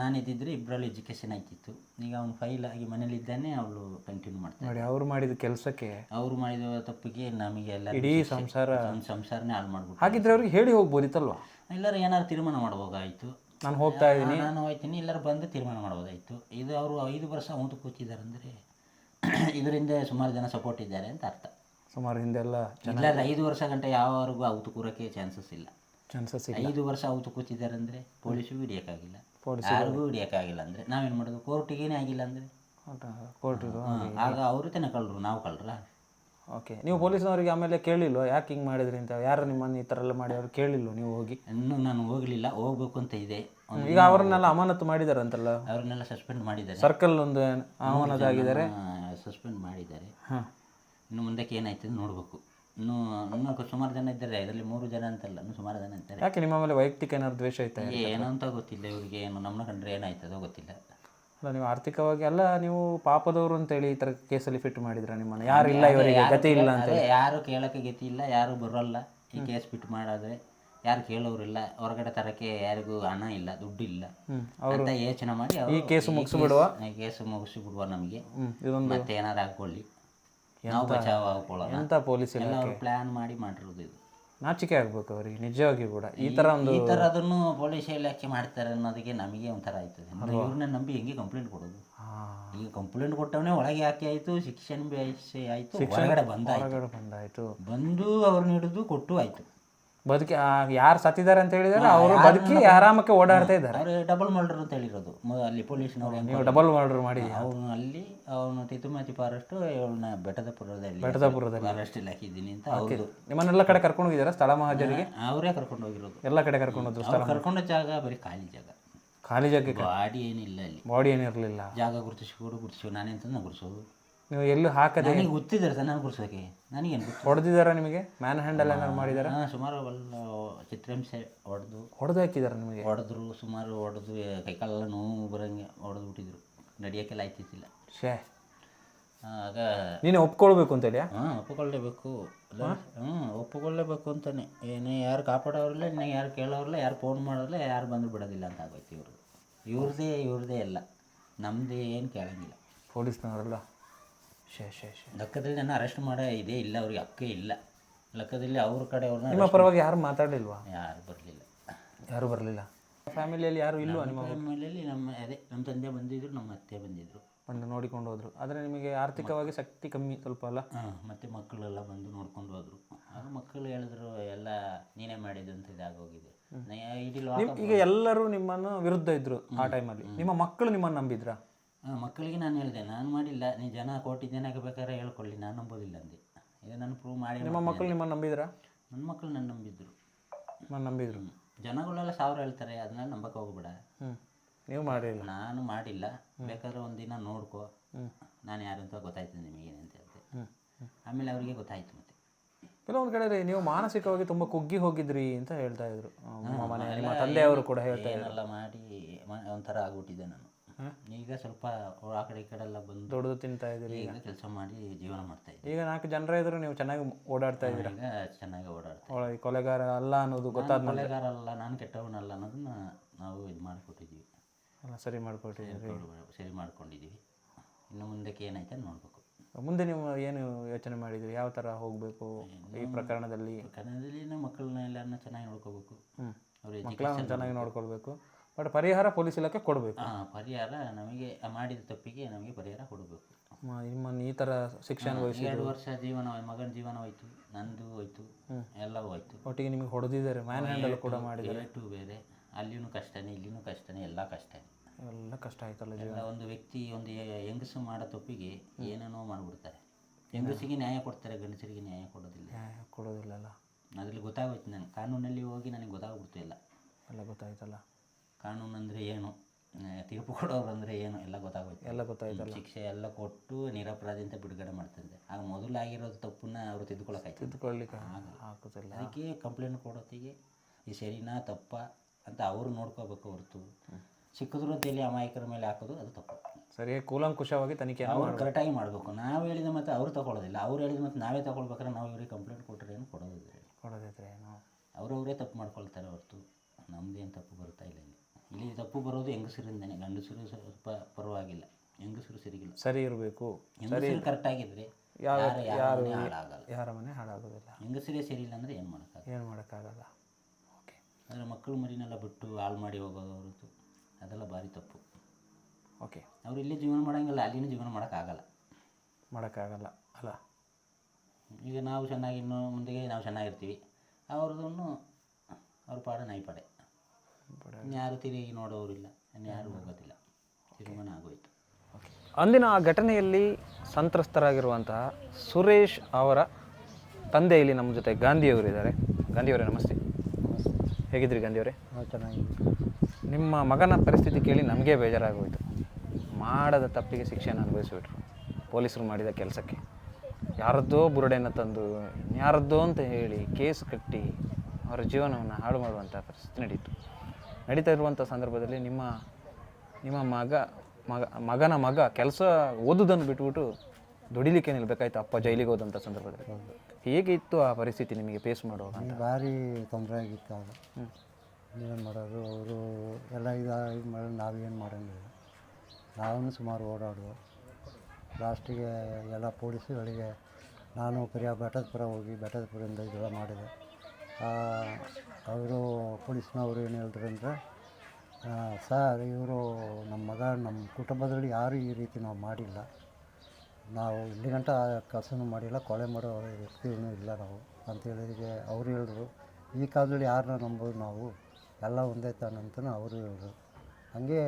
ನಾನು ಇದ್ದಿದ್ರೆ ಇಬ್ಬರಲ್ಲಿ ಎಜುಕೇಷನ್ ಆಯ್ತಿತ್ತು. ಈಗ ಅವನು ಫೈಲ್ ಆಗಿ ಮನೇಲಿದ್ದಾನೆ ಅವಳು ಕಂಟಿನ್ಯೂ ಮಾಡ್ತಾನೆ ನೋಡಿ ಅವ್ರು ಮಾಡಿದ ಕೆಲಸಕ್ಕೆ ಅವ್ರು ಮಾಡಿದ ತಪ್ಪಿಗೆ ನಮಗೆ ಎಲ್ಲ ಇಡೀ ಸಂಸಾರ ಸಂಸಾರನೇ ಹಾಳು ಮಾಡ್ಬೋದು ಹಾಗಿದ್ರೆ ಅವ್ರಿಗೆ ಹೇಳಿ ಹೋಗ್ಬೋದಿತ್ತಲ್ವಾ? ಎಲ್ಲರೂ ಏನಾರು ತೀರ್ಮಾನ ಮಾಡ್ಬೋದಾಯ್ತು ನಾನು ಹೋಗ್ತಾ ಇದ್ದೀನಿ. ನಾನು ಹೋಗ್ತೀನಿ ಎಲ್ಲರೂ ಬಂದು ತೀರ್ಮಾನ ಮಾಡ್ಬೋದಾಯಿತು. ಇದು ಅವರು ಐದು ವರ್ಷ ಊಟ ಕೂತಿದ್ದಾರೆ ಅಂದರೆ ಇದರಿಂದ ಸುಮಾರು ಜನ ಸಪೋರ್ಟ್ ಇದ್ದಾರೆ ಅಂತ ಅರ್ಥ. ಸುಮಾರು ಹಿಂದೆಲ್ಲ ಇಲ್ಲ ಐದು ವರ್ಷ ಗಂಟೆ ಯಾವವರೆಗೂ ಅವತ್ತು ಕೂರಕ್ಕೆ ಚಾನ್ಸಸ್ ಇಲ್ಲ. ಚಾನ್ಸಸ್ ಐದು ವರ್ಷ ಔತು ಕೂತಿದ್ದಾರೆ ಅಂದರೆ ಪೊಲೀಸಿಗೂ ಹಿಡಿಯೋಕ್ಕಾಗಿಲ್ಲ. ಪೊಲೀಸ್ ಯಾರಿಗೂ ಹಿಡಿಯೋಕ್ಕಾಗಿಲ್ಲ ಅಂದರೆ ನಾವೇನು ಮಾಡೋದು? ಕೋರ್ಟಿಗೇನೇ ಆಗಿಲ್ಲ ಅಂದರೆ ಕೋರ್ಟ್ ಆಗ ಅವರು ತಾನೆ ಕಳ್ಳರು ನಾವು ಕಳ್ಳರ ಓಕೆ ನೀವು ಪೊಲೀಸ್ನವರಿಗೆ ಆಮೇಲೆ ಕೇಳಿಲ್ಲ ಯಾಕೆ ಹಿಂಗೆ ಮಾಡಿದ್ರಿ ಅಂತ? ಯಾರು ನಿಮ್ಮನ್ನು ಈ ಥರ ಎಲ್ಲ ಮಾಡಿ ಅವ್ರು ಕೇಳಿಲ್ವ ನೀವು ಹೋಗಿ? ಇನ್ನೂ ನಾನು ಹೋಗಲಿಲ್ಲ. ಹೋಗ್ಬೇಕು ಅಂತ ಇದೆ. ಈಗ ಅವ್ರನ್ನೆಲ್ಲ ಅಮಾನತು ಮಾಡಿದ್ದಾರೆ ಅಂತಲ್ಲ? ಅವ್ರನ್ನೆಲ್ಲ ಸಸ್ಪೆಂಡ್ ಮಾಡಿದ್ದಾರೆ. ಸರ್ಕಲ್ ಒಂದು ಅಮಾನತು ಆಗಿದ್ದಾರೆ ಸಸ್ಪೆಂಡ್ ಮಾಡಿದ್ದಾರೆ. ಹಾಂ. ಇನ್ನು ಮುಂದಕ್ಕೆ ಏನಾಯ್ತು ನೋಡಬೇಕು. ಇನ್ನು ಇನ್ನೂ ಸುಮಾರು ಜನ ಇದ್ದಾರೆ. ಇದರಲ್ಲಿ ಮೂರು ಜನ ಅಂತಲ್ಲ. ಇನ್ನು ಸುಮಾರು ಜನ ಇದ್ದಾರೆ. ಯಾಕೆ ನಿಮ್ಮ ಮೇಲೆ ವೈಯಕ್ತಿಕ ಏನಾದ್ರು ದ್ವೇಷ ಐತೆ ಏನೋ ಅಂತ ಗೊತ್ತಿಲ್ಲ. ಇವರಿಗೆ ಏನು ನಮ್ಮನ್ನ ಕಂಡ್ರೆ ಏನಾಯ್ತದೋ ಗೊತ್ತಿಲ್ಲ. ಅಲ್ಲ ನೀವು ಆರ್ಥಿಕವಾಗಿ ಅಲ್ಲ ನೀವು ಪಾಪದವರು ಅಂತೇಳಿ ಈ ಥರ ಕೇಸಲ್ಲಿ ಫಿಟ್ ಮಾಡಿದ್ರ ನಿಮ್ಮನ್ನು? ಯಾರು ಇಲ್ಲ ಇವರಿಗೆ ಗತಿ ಇಲ್ಲ ಅಂತ ಅದೇ ಯಾರು ಕೇಳೋಕ್ಕೆ ಗತಿ ಇಲ್ಲ ಯಾರು ಬರೋಲ್ಲ. ಈ ಕೇಸ್ ಫಿಟ್ ಮಾಡಿದ್ರೆ ಯಾರು ಕೇಳೋರಿಲ್ಲ ಹೊರಗಡೆ ತರಕ್ಕೆ ಯಾರಿಗೂ ಹಣ ಇಲ್ಲ ದುಡ್ಡು ಇಲ್ಲ. ಅಂತ ಯೋಚನೆ ಮಾಡಿ ಈ ಕೇಸು ಮುಗಿಸ್ಬಿಡುವ? ಈ ಕೇಸು ಮುಗಿಸಿ ಬಿಡುವ ನಮಗೆ ಮತ್ತೆ ಏನಾರು ಹಾಕೊಳ್ಳಿ. ನಾವು ಬಚಾವ್ ಹಾಕೊಳ್ಳೋಣ ಅಂತ ಪೊಲೀಸ್ ಎಲ್ಲ ಪ್ಲ್ಯಾನ್ ಮಾಡಿ ಮಾಡಿರೋದು ಇದು. ನಾಚಿಕೆ ಆಗ್ಬೇಕು ಅವರಿಗೆ ನಿಜವಾಗಿ ಕೂಡ. ಈ ತರ ಒಂದು ಈ ತರ ಅದನ್ನು ಪೊಲೀಸ್ ಇಲಾಖೆ ಮಾಡ್ತಾರೆ ಅನ್ನೋದಕ್ಕೆ ನಮಗೆ ಒಂಥರ ಆಯ್ತದೆ. ಅಂದ್ರೆ ಇವ್ರನ್ನ ನಂಬಿ ಹೆಂಗೆ ಕಂಪ್ಲೇಂಟ್ ಕೊಡೋದು? ಈಗ ಕಂಪ್ಲೇಂಟ್ ಕೊಟ್ಟವನೇ ಒಳಗೆ ಯಾಕೆ ಆಯ್ತು ಶಿಕ್ಷಣ ಆಯಿತು ಹೊರಗಡೆ ಬಂದಾಯಿತು. ಬಂದು ಅವ್ರನ್ನ ಹಿಡಿದು ಕೊಟ್ಟು ಆಯಿತು. ಬದುಕಿ ಯಾರು ಸತ್ತಿದ್ದಾರೆ ಅಂತ ಹೇಳಿದಾರೆ ಅವರು ಬದುಕಿ ಆರಾಮಕ್ಕೆ ಓಡಾಡ್ತಾ ಇದ್ದಾರೆ. ಅವ್ರು ಡಬಲ್ ಮರ್ಡರ್ ಅಂತ ಹೇಳಿರೋದು. ಮ- ಅಲ್ಲಿ ಪೊಲೀಸ್ ನೀವು ಡಬಲ್ ಮರ್ಡರ್ ಮಾಡಿ. ಅವನು ಅಲ್ಲಿ ಅವನು ತಿತುಮತಿ ಫಾರೆಸ್ಟ್ ಇವಳನ್ನ ಬೆಟ್ಟದಪುರದಲ್ಲಿ ಬೆಟ್ಟದಪುರದಲ್ಲಿ. ಫಾರೆಸ್ಟ್ ಇಲ್ಲಿ ಹಾಕಿದ್ದೀನಿ ಅಂತ ಅವ್ರದ್ದು ನಿಮ್ಮನ್ನೆಲ್ಲ ಕಡೆ ಕರ್ಕೊಂಡು ಹೋಗಿದ್ದಾರೆ? ಸ್ಥಳ ಮಹಾಜರಿಗೆ? ಅವರೇ ಕರ್ಕೊಂಡು ಹೋಗಿರೋದು. ಎಲ್ಲ ಕಡೆ ಕರ್ಕೊಂಡು ಹೋದ್ರು ಅವ್ರು ಕರ್ಕೊಂಡ ಜಾಗ ಬರೀ ಖಾಲಿ ಜಾಗ. ಖಾಲಿ ಜಾಗಕ್ಕೆ? ಬಾಡಿ ಏನಿಲ್ಲ ಅಲ್ಲಿ. ಬಾಡಿ ಏನಿರಲಿಲ್ಲ. ಜಾಗ ಗುರುತಿಸ್ಕೊಡು ಗುರುತಿಸು ನಾನೇ ನಾನು ಗುರುಸೋದು ನೀವು ಎಲ್ಲೂ ಹಾಕದೆ ನನಗೆ ಗೊತ್ತಿದ್ದಾರೆ ಸರ್ ನಾನು ಗುರುಸೋಕೆ ನನಗೇನು ಗೊತ್ತು? ಹೊಡೆದಿದ್ದಾರೆ ನಿಮಗೆ? ಮ್ಯಾನ್ ಹ್ಯಾಂಡಲ್ ಏನಾದ್ರು ಮಾಡಿದ್ದಾರೆ ಹಾಂ ಸುಮಾರು ಒಲ್ಲ ಚಿತ್ರಾಂಶ ಹೊಡೆದು. ಹೊಡೆದು ಹಾಕಿದ್ದಾರೆ ನಿಮಗೆ? ಹೊಡೆದ್ರು ಸುಮಾರು ಹೊಡೆದು ಕೈಕಾಲೆಲ್ಲ ನೋವು ಬರೋಂಗೆ ಹೊಡೆದು ಬಿಟ್ಟಿದ್ರು. ನಡೆಯೋಕ್ಕೆಲ್ಲ ಆಯ್ತಿದ್ದಿಲ್ಲ ಶೇ ಆಗ ನೀನು ಒಪ್ಕೊಳ್ಬೇಕು ಅಂತೇಳಿ ಹಾಂ ಒಪ್ಪಿಕೊಳ್ಳೇಬೇಕು ಹ್ಞೂ ಒಪ್ಪಿಕೊಳ್ಳೇಬೇಕು ಅಂತಾನೆ. ಏನೇ ಯಾರು ಕಾಪಾಡೋರಿಲ್ಲ ಇನ್ನು ಯಾರು ಕೇಳೋರಿಲ್ಲ ಯಾರು ಫೋನ್ ಮಾಡೋರಿಲ್ಲ ಯಾರು ಬಂದು ಬಿಡೋದಿಲ್ಲ ಅಂತ ಆಗೋಯ್ತು ಇವ್ರದ್ದು ಇವ್ರದ್ದೇ ಇವ್ರದೇ ಎಲ್ಲ ನಮ್ಮದೇ ಏನು ಕೇಳೋಂಗಿಲ್ಲ. ಪೊಲೀಸ್ನವರಲ್ಲ. ಲೆಕ್ಕದಲ್ಲಿ ನನ್ನ ಅರೆಸ್ಟ್ ಮಾಡೋ ಇದೇ ಇಲ್ಲ ಅವ್ರಿಗೆ ಅಕ್ಕ ಇಲ್ಲ. ಲೆಕ್ಕದಲ್ಲಿ ಅವ್ರ ಕಡೆ ಅವ್ರನ್ನ ನಿಮ್ಮ ಪರವಾಗಿ ಯಾರು ಮಾತಾಡಲಿಲ್ವಾ? ಯಾರು ಬರಲಿಲ್ಲ. ಯಾರು ಬರಲಿಲ್ಲ? ಫ್ಯಾಮಿಲಿಯಲ್ಲಿ ಯಾರು ಇಲ್ಲ ನಿಮ್ಮ ಫ್ಯಾಮಿಲಿಯಲ್ಲಿ ನಮ್ಮ ಅದೇ ನಮ್ಮ ತಂದೆ ಬಂದಿದ್ರು ನಮ್ಮ ಅತ್ತೆ ಬಂದಿದ್ರು. ಬಂದು ನೋಡಿಕೊಂಡು ಹೋದ್ರು. ಆದರೆ ನಿಮಗೆ ಆರ್ಥಿಕವಾಗಿ ಶಕ್ತಿ ಕಮ್ಮಿ ಸ್ವಲ್ಪ ಅಲ್ಲ? ಮತ್ತೆ ಮತ್ತು ಮಕ್ಕಳೆಲ್ಲ ಬಂದು ನೋಡ್ಕೊಂಡು ಹೋದರು. ಆಗ ಮಕ್ಕಳು ಹೇಳಿದ್ರು ಎಲ್ಲ ನೀನೇ ಮಾಡಿದ್ದು ಅಂತ ಇದಾಗೋಗಿದೆ ಈಗ ಎಲ್ಲರೂ ನಿಮ್ಮನ್ನು ವಿರುದ್ಧ ಇದ್ರು ಆ ಟೈಮಲ್ಲಿ ನಿಮ್ಮ ಮಕ್ಕಳು ನಿಮ್ಮನ್ನು ನಂಬಿದ್ರಾ? ಮಕ್ಕಳಿಗೆ ನಾನು ಹೇಳಿದೆ ನಾನು ಮಾಡಿಲ್ಲ ನೀ ಜನ ಕೋಟಿ ಜನಕ್ಕೆ ಬೇಕಾದ್ರೆ ಹೇಳ್ಕೊಳ್ಳಿ ನಾನು ನಂಬೋದಿಲ್ಲ ಅಂದೆ. ಈಗ ನಾನು ಪ್ರೂವ್ ಮಾಡಿ ನಿಮ್ಮ ಮಕ್ಕಳು ನಿಮ್ಮನ್ನು ನಂಬಿದ್ರಾ? ನನ್ನ ಮಕ್ಕಳು ನನ್ನ ನಂಬಿದ್ರು. ನಾನು ನಂಬಿದ್ರು. ಜನಗಳೆಲ್ಲ ಸಾವಿರ ಹೇಳ್ತಾರೆ ಅದನ್ನೆಲ್ಲ ನಂಬಕ್ಕೆ ಹೋಗ್ಬೇಡ. ನೀವು ಮಾಡಿಲ್ಲ. ನಾನು ಮಾಡಿಲ್ಲ. ಬೇಕಾದ್ರೆ ಒಂದಿನ ನೋಡ್ಕೋ. ನಾನು ಯಾರು ಅಂತ ಗೊತ್ತಾಯ್ತು ನಿಮಗೆ ಅಂತ ಹೇಳಿದೆ. ಆಮೇಲೆ ಅವರಿಗೆ ಗೊತ್ತಾಯ್ತು ಮತ್ತೆ. ಕೆಲವೊಂದು ಕಡೆ ನೀವು ಮಾನಸಿಕವಾಗಿ ತುಂಬ ಕುಗ್ಗಿ ಹೋಗಿದ್ರಿ ಅಂತ ಹೇಳ್ತಾ ಇದ್ರು. ತಂದೆಯವರು ಕೂಡ ಹೇಳ್ತಾ ಇದ್ರು. ಏನೆಲ್ಲ ಮಾಡಿ ಒಂಥರ ಆಗ್ಬಿಟ್ಟಿದ್ದೆ ನಾನು. ಈಗ ಸ್ವಲ್ಪ ಆ ಕಡೆ ಈ ಕಡೆ ಎಲ್ಲ ಬಂದು ದೊಡ್ಡದು ತಿಂತಾ ಇದ್ದೀರಿ ಈಗ ಕೆಲಸ ಮಾಡಿ ಜೀವನ ಮಾಡ್ತಾ ಇದ್ದೀವಿ. ಈಗ ನಾಲ್ಕು ಜನರ ಇದ್ರು ನೀವು ಚೆನ್ನಾಗಿ ಓಡಾಡ್ತಾ ಇದ್ದೀರಾ? ಈಗ ಚೆನ್ನಾಗಿ ಓಡಾಡ್ತಾ ಕೊಲೆಗಾರ ಅಲ್ಲ ಅನ್ನೋದು ಗೊತ್ತಾದ ಕೊಲೆಗಾರ ಅಲ್ಲ ನಾನು ಕೆಟ್ಟವನಲ್ಲ ಅನ್ನೋದನ್ನ ನಾವು ಇದು ಮಾಡಿಕೊಟ್ಟಿದ್ದೀವಿ. ಅಲ್ಲ ಸರಿ ಮಾಡಿಕೊಟ್ಟಿದ್ದೀವಿ ಸರಿ ಮಾಡ್ಕೊಂಡಿದ್ದೀವಿ. ಇನ್ನು ಮುಂದಕ್ಕೆ ಏನಾಯ್ತು ನೋಡ್ಬೇಕು. ಮುಂದೆ ನೀವು ಏನು ಯೋಚನೆ ಮಾಡಿದ್ರಿ ಯಾವ ಥರ ಹೋಗಬೇಕು ಈ ಪ್ರಕರಣದಲ್ಲಿ? ಪ್ರಕರಣದಲ್ಲಿ ನಮ್ಮ ಮಕ್ಕಳನ್ನ ಎಲ್ಲರನ್ನ ಚೆನ್ನಾಗಿ ನೋಡ್ಕೋಬೇಕು. ಅವ್ರ ಎಜುಕೇಷನ್ ಚೆನ್ನಾಗಿ ನೋಡ್ಕೊಳ್ಬೇಕು. ಬಟ್ ಪರಿಹಾರ ಪೊಲೀಸ್ ಇಲಾಖೆ ಕೊಡಬೇಕು. ಹಾಂ ಪರಿಹಾರ ನಮಗೆ ಮಾಡಿದ ತಪ್ಪಿಗೆ ನಮಗೆ ಪರಿಹಾರ ಕೊಡಬೇಕು. ನಿಮ್ಮನ್ನು ಈ ಥರ ಶಿಕ್ಷಣ ಅನುಭವಿಸಿ ಎರಡು ವರ್ಷ ಜೀವನ ಮಗನ ಜೀವನ ಹೋಯ್ತು ನಂದು ಹೋಯ್ತು ಎಲ್ಲವೂ ಹೋಯ್ತು. ಒಟ್ಟಿಗೆ ನಿಮಗೆ ಹೊಡೆದಿದ್ದಾರೆ ಮ್ಯಾನ್ ಹ್ಯಾಂಡಲ್ ಕೂಡ ಮಾಡಿದ್ದಾರೆ. ಟೂ ಬೇರೆ ಅಲ್ಲಿಯೂ ಕಷ್ಟನೇ ಇಲ್ಲಿನೂ ಕಷ್ಟನೇ ಎಲ್ಲ ಕಷ್ಟನೇ. ಎಲ್ಲ ಕಷ್ಟ ಆಯ್ತಲ್ಲ ಜೀವನ. ಒಂದು ವ್ಯಕ್ತಿ ಒಂದು ಹೆಂಗಸು ಮಾಡೋ ತಪ್ಪಿಗೆ ಏನೇನೋ ಮಾಡಿಬಿಡ್ತಾರೆ. ಹೆಂಗಸಿಗೆ ನ್ಯಾಯ ಕೊಡ್ತಾರೆ ಗಂಡಸರಿಗೆ ನ್ಯಾಯ ಕೊಡೋದಿಲ್ಲ. ನ್ಯಾಯ ಕೊಡೋದಿಲ್ಲಲ್ಲ. ಅದ್ರಲ್ಲಿ ಗೊತ್ತಾಗೋಯ್ತು ನನಗೆ ಕಾನೂನಲ್ಲಿ ಹೋಗಿ ನನಗೆ ಗೊತ್ತಾಗ್ಬಿಡ್ತು ಎಲ್ಲ. ಎಲ್ಲ ಗೊತ್ತಾಯ್ತಲ್ಲ. ಕಾನೂನು ಅಂದರೆ ಏನು? ತೀರ್ಪು ಕೊಡೋರು ಅಂದರೆ ಏನು? ಎಲ್ಲ ಗೊತ್ತಾಗೋಯ್ತು. ಎಲ್ಲ ಗೊತ್ತಾಗುತ್ತೆ ಶಿಕ್ಷೆ ಎಲ್ಲ ಕೊಟ್ಟು ನಿರಪರಾಧಿ ಅಂತ ಬಿಡುಗಡೆ ಮಾಡ್ತಿದ್ದೆ ಆಗ ಮೊದಲಾಗಿರೋದು ತಪ್ಪನ್ನ ಅವರು ತಿದ್ದುಕೊಳ್ಳೋಕ್ಕಾಯ್ತು ತಿದ್ದುಕೊಳ್ಳಿಕ್ಕೆ ಆಗೋದಿಲ್ಲ ಅದಕ್ಕೆ ಕಂಪ್ಲೇಂಟ್ ಕೊಡೋತ್ತಿಗೆ ಈ ಸರಿನಾ ತಪ್ಪ ಅಂತ ಅವರು ನೋಡ್ಕೋಬೇಕು ಹೊರತು. ಸಿಕ್ಕಿದ್ರು ಅಂತೇಳಿ ಅಮಾಯಕರ ಮೇಲೆ ಹಾಕೋದು ಅದು ತಪ್ಪು. ಸರಿಯಾಗಿ ಕೂಲಂಕುಷವಾಗಿ ತನಿಖೆ ಅವ್ರು ಕರೆಕ್ಟಾಗಿ ಮಾಡಬೇಕು. ನಾವು ಹೇಳಿದ ಮತ್ತೆ ಅವರು ತಗೊಳ್ಳೋದಿಲ್ಲ ಅವ್ರು ಹೇಳಿದ ಮತ್ತೆ ನಾವೇ ತಗೊಳ್ಬೇಕಾದ್ರೆ ನಾವು ಇವ್ರಿಗೆ ಕಂಪ್ಲೇಂಟ್ ಕೊಟ್ಟರೆ ಏನು ಕೊಡೋದಿದ್ರೆ? ಕೊಡೋದಿದ್ರೆ ಏನು? ಅವರವರೇ ತಪ್ಪು ಮಾಡ್ಕೊಳ್ತಾರೆ ಹೊರತು. ನಮ್ಮದೇನು ತಪ್ಪು ಬರ್ತಾ ಇಲ್ಲ. ಇಲ್ಲಿ ತಪ್ಪು ಬರೋದು ಹೆಂಗಸರಿಂದನೇ. ಗಂಡಸರು ಸ್ವಲ್ಪ ಪರವಾಗಿಲ್ಲ. ಹೆಂಗಸರು ಸರಿಗಿಲ್ಲ. ಸರಿ ಇರಬೇಕು. ಹೆಂಗಸರು ಕರೆಕ್ಟ್ ಆಗಿದ್ರೆ ಯಾರು ಯಾರು ಹಾಳಾಗಲ್ಲ. ಯಾರ ಮನೆ ಹಾಳಾಗೋದಿಲ್ಲ. ಹೆಂಗಸರೇ ಸರಿ ಇಲ್ಲ ಅಂದರೆ ಏನು ಮಾಡೋಕ್ಕಾಗಲ್ಲ. ಏನು ಮಾಡೋಕ್ಕಾಗಲ್ಲ. ಓಕೆ. ಆದರೆ ಮಕ್ಕಳು ಮರಿನೆಲ್ಲ ಬಿಟ್ಟು ಹಾಳು ಮಾಡಿ ಹೋಗೋದು ಹೊರತು ಅದೆಲ್ಲ ಭಾರಿ ತಪ್ಪು. ಓಕೆ. ಅವ್ರು ಇಲ್ಲಿ ಜೀವನ ಮಾಡೋಂಗಿಲ್ಲ ಅಲ್ಲಿನ ಜೀವನ ಮಾಡೋಕ್ಕಾಗಲ್ಲ. ಮಾಡೋಕ್ಕಾಗಲ್ಲ. ಅಲ್ಲ. ಈಗ ನಾವು ಚೆನ್ನಾಗಿ ಇನ್ನು ಮುಂದೆಗೆ ನಾವು ಚೆನ್ನಾಗಿರ್ತೀವಿ. ಅವ್ರದ್ದು ಅವ್ರ ಪಾಡ ನಾಯಿ ಪಾಡೆ. ಇನ್ಯಾರು ತಿರುಗಿ ನೋಡೋರಿಲ್ಲ ಯಾರು ಹೋಗೋದಿಲ್ಲ. ತಿರುಮನ ಆಗೋಯ್ತು. ಅಂದಿನ ಆ ಘಟನೆಯಲ್ಲಿ ಸಂತ್ರಸ್ತರಾಗಿರುವಂತಹ ಸುರೇಶ್ ಅವರ ತಂದೆ ಇಲ್ಲಿ ನಮ್ಮ ಜೊತೆ ಗಾಂಧಿಯವರಿದ್ದಾರೆ. ಗಾಂಧಿಯವರೇ ನಮಸ್ತೆ. ಹೇಗಿದ್ರಿ ಗಾಂಧಿಯವರೇ? ಚೆನ್ನಾಗಿದ್ದೀನಿ ನಿಮ್ಮ ಮಗನ ಪರಿಸ್ಥಿತಿ ಕೇಳಿ ನಮಗೆ ಬೇಜಾರಾಗೋಯ್ತು. ಮಾಡದ ತಪ್ಪಿಗೆ ಶಿಕ್ಷೆಯನ್ನು ಅನುಭವಿಸಿಬಿಟ್ರು. ಪೊಲೀಸರು ಮಾಡಿದ ಕೆಲಸಕ್ಕೆ. ಯಾರದ್ದೋ ಬುರುಡೆಯನ್ನು ತಂದು ಯಾರದ್ದೋ ಅಂತ ಹೇಳಿ ಕೇಸ್ ಕಟ್ಟಿ ಅವರ ಜೀವನವನ್ನು ಹಾಳು ಮಾಡುವಂಥ ಪರಿಸ್ಥಿತಿ ನಡೀತು. ನಡೀತಾ ಇರುವಂಥ ಸಂದರ್ಭದಲ್ಲಿ ನಿಮ್ಮ ನಿಮ್ಮ ಮಗ ಮಗ ಮಗನ ಮಗ ಕೆಲಸ ಓದುವುದನ್ನು ಬಿಟ್ಬಿಟ್ಟು ದುಡಿಲಿಕ್ಕೆ ನಿಲ್ಬೇಕಾಯ್ತು ಅಪ್ಪ ಜೈಲಿಗೆ ಹೋದಂಥ ಸಂದರ್ಭದಲ್ಲಿ. ಹೇಗೆ ಇತ್ತು ಆ ಪರಿಸ್ಥಿತಿ ನಿಮಗೆ ಫೇಸ್ ಮಾಡುವಾಗ ಅಂತ? ಭಾರಿ ತೊಂದರೆ ಆಗಿತ್ತು ಆಗ ಏನು ಮಾಡೋದು? ಅವರು ಎಲ್ಲ ಇದಾಗಿ ಇದು ಮಾಡಿ ನಾವೇನು ಮಾಡೋಂಗಿಲ್ಲ. ನಾವೂ ಸುಮಾರು ಓಡಾಡುವ ಲಾಸ್ಟಿಗೆ ಎಲ್ಲ ಪೊಲೀಸುಗಳಿಗೆ ನಾನು ಪರ್ಯಾ ಬೆಟ್ಟದಪುರ ಹೋಗಿ ಬೆಟ್ಟದಪುರದಿಂದ ಇದೆಲ್ಲ ಮಾಡಿದೆ. ಅವರು ಪೊಲೀಸ್ನವರು ಏನು ಹೇಳಿದ್ರು ಅಂದರೆ ಸರ್, ಇವರು ನಮ್ಮ ಮಗ ನಮ್ಮ ಕುಟುಂಬದಲ್ಲಿ ಯಾರೂ ಈ ರೀತಿ ನಾವು ಮಾಡಿಲ್ಲ. ನಾವು ಇಲ್ಲಿಗಂಟ ಕೆಲಸನೂ ಮಾಡಿಲ್ಲ, ಕೊಲೆ ಮಾಡೋ ವ್ಯಕ್ತಿಯೂ ಇಲ್ಲ ನಾವು ಅಂತ ಹೇಳಿದಕ್ಕೆ ಅವರು ಹೇಳಿದ್ರು. ಈ ಕಾಲದಲ್ಲಿ ಯಾರನ್ನ ನಂಬೋದು ನಾವು? ಎಲ್ಲ ಒಂದೇ ತಾನಂತ ಅವರು ಹೇಳಿದ್ರು. ಹಾಗೆ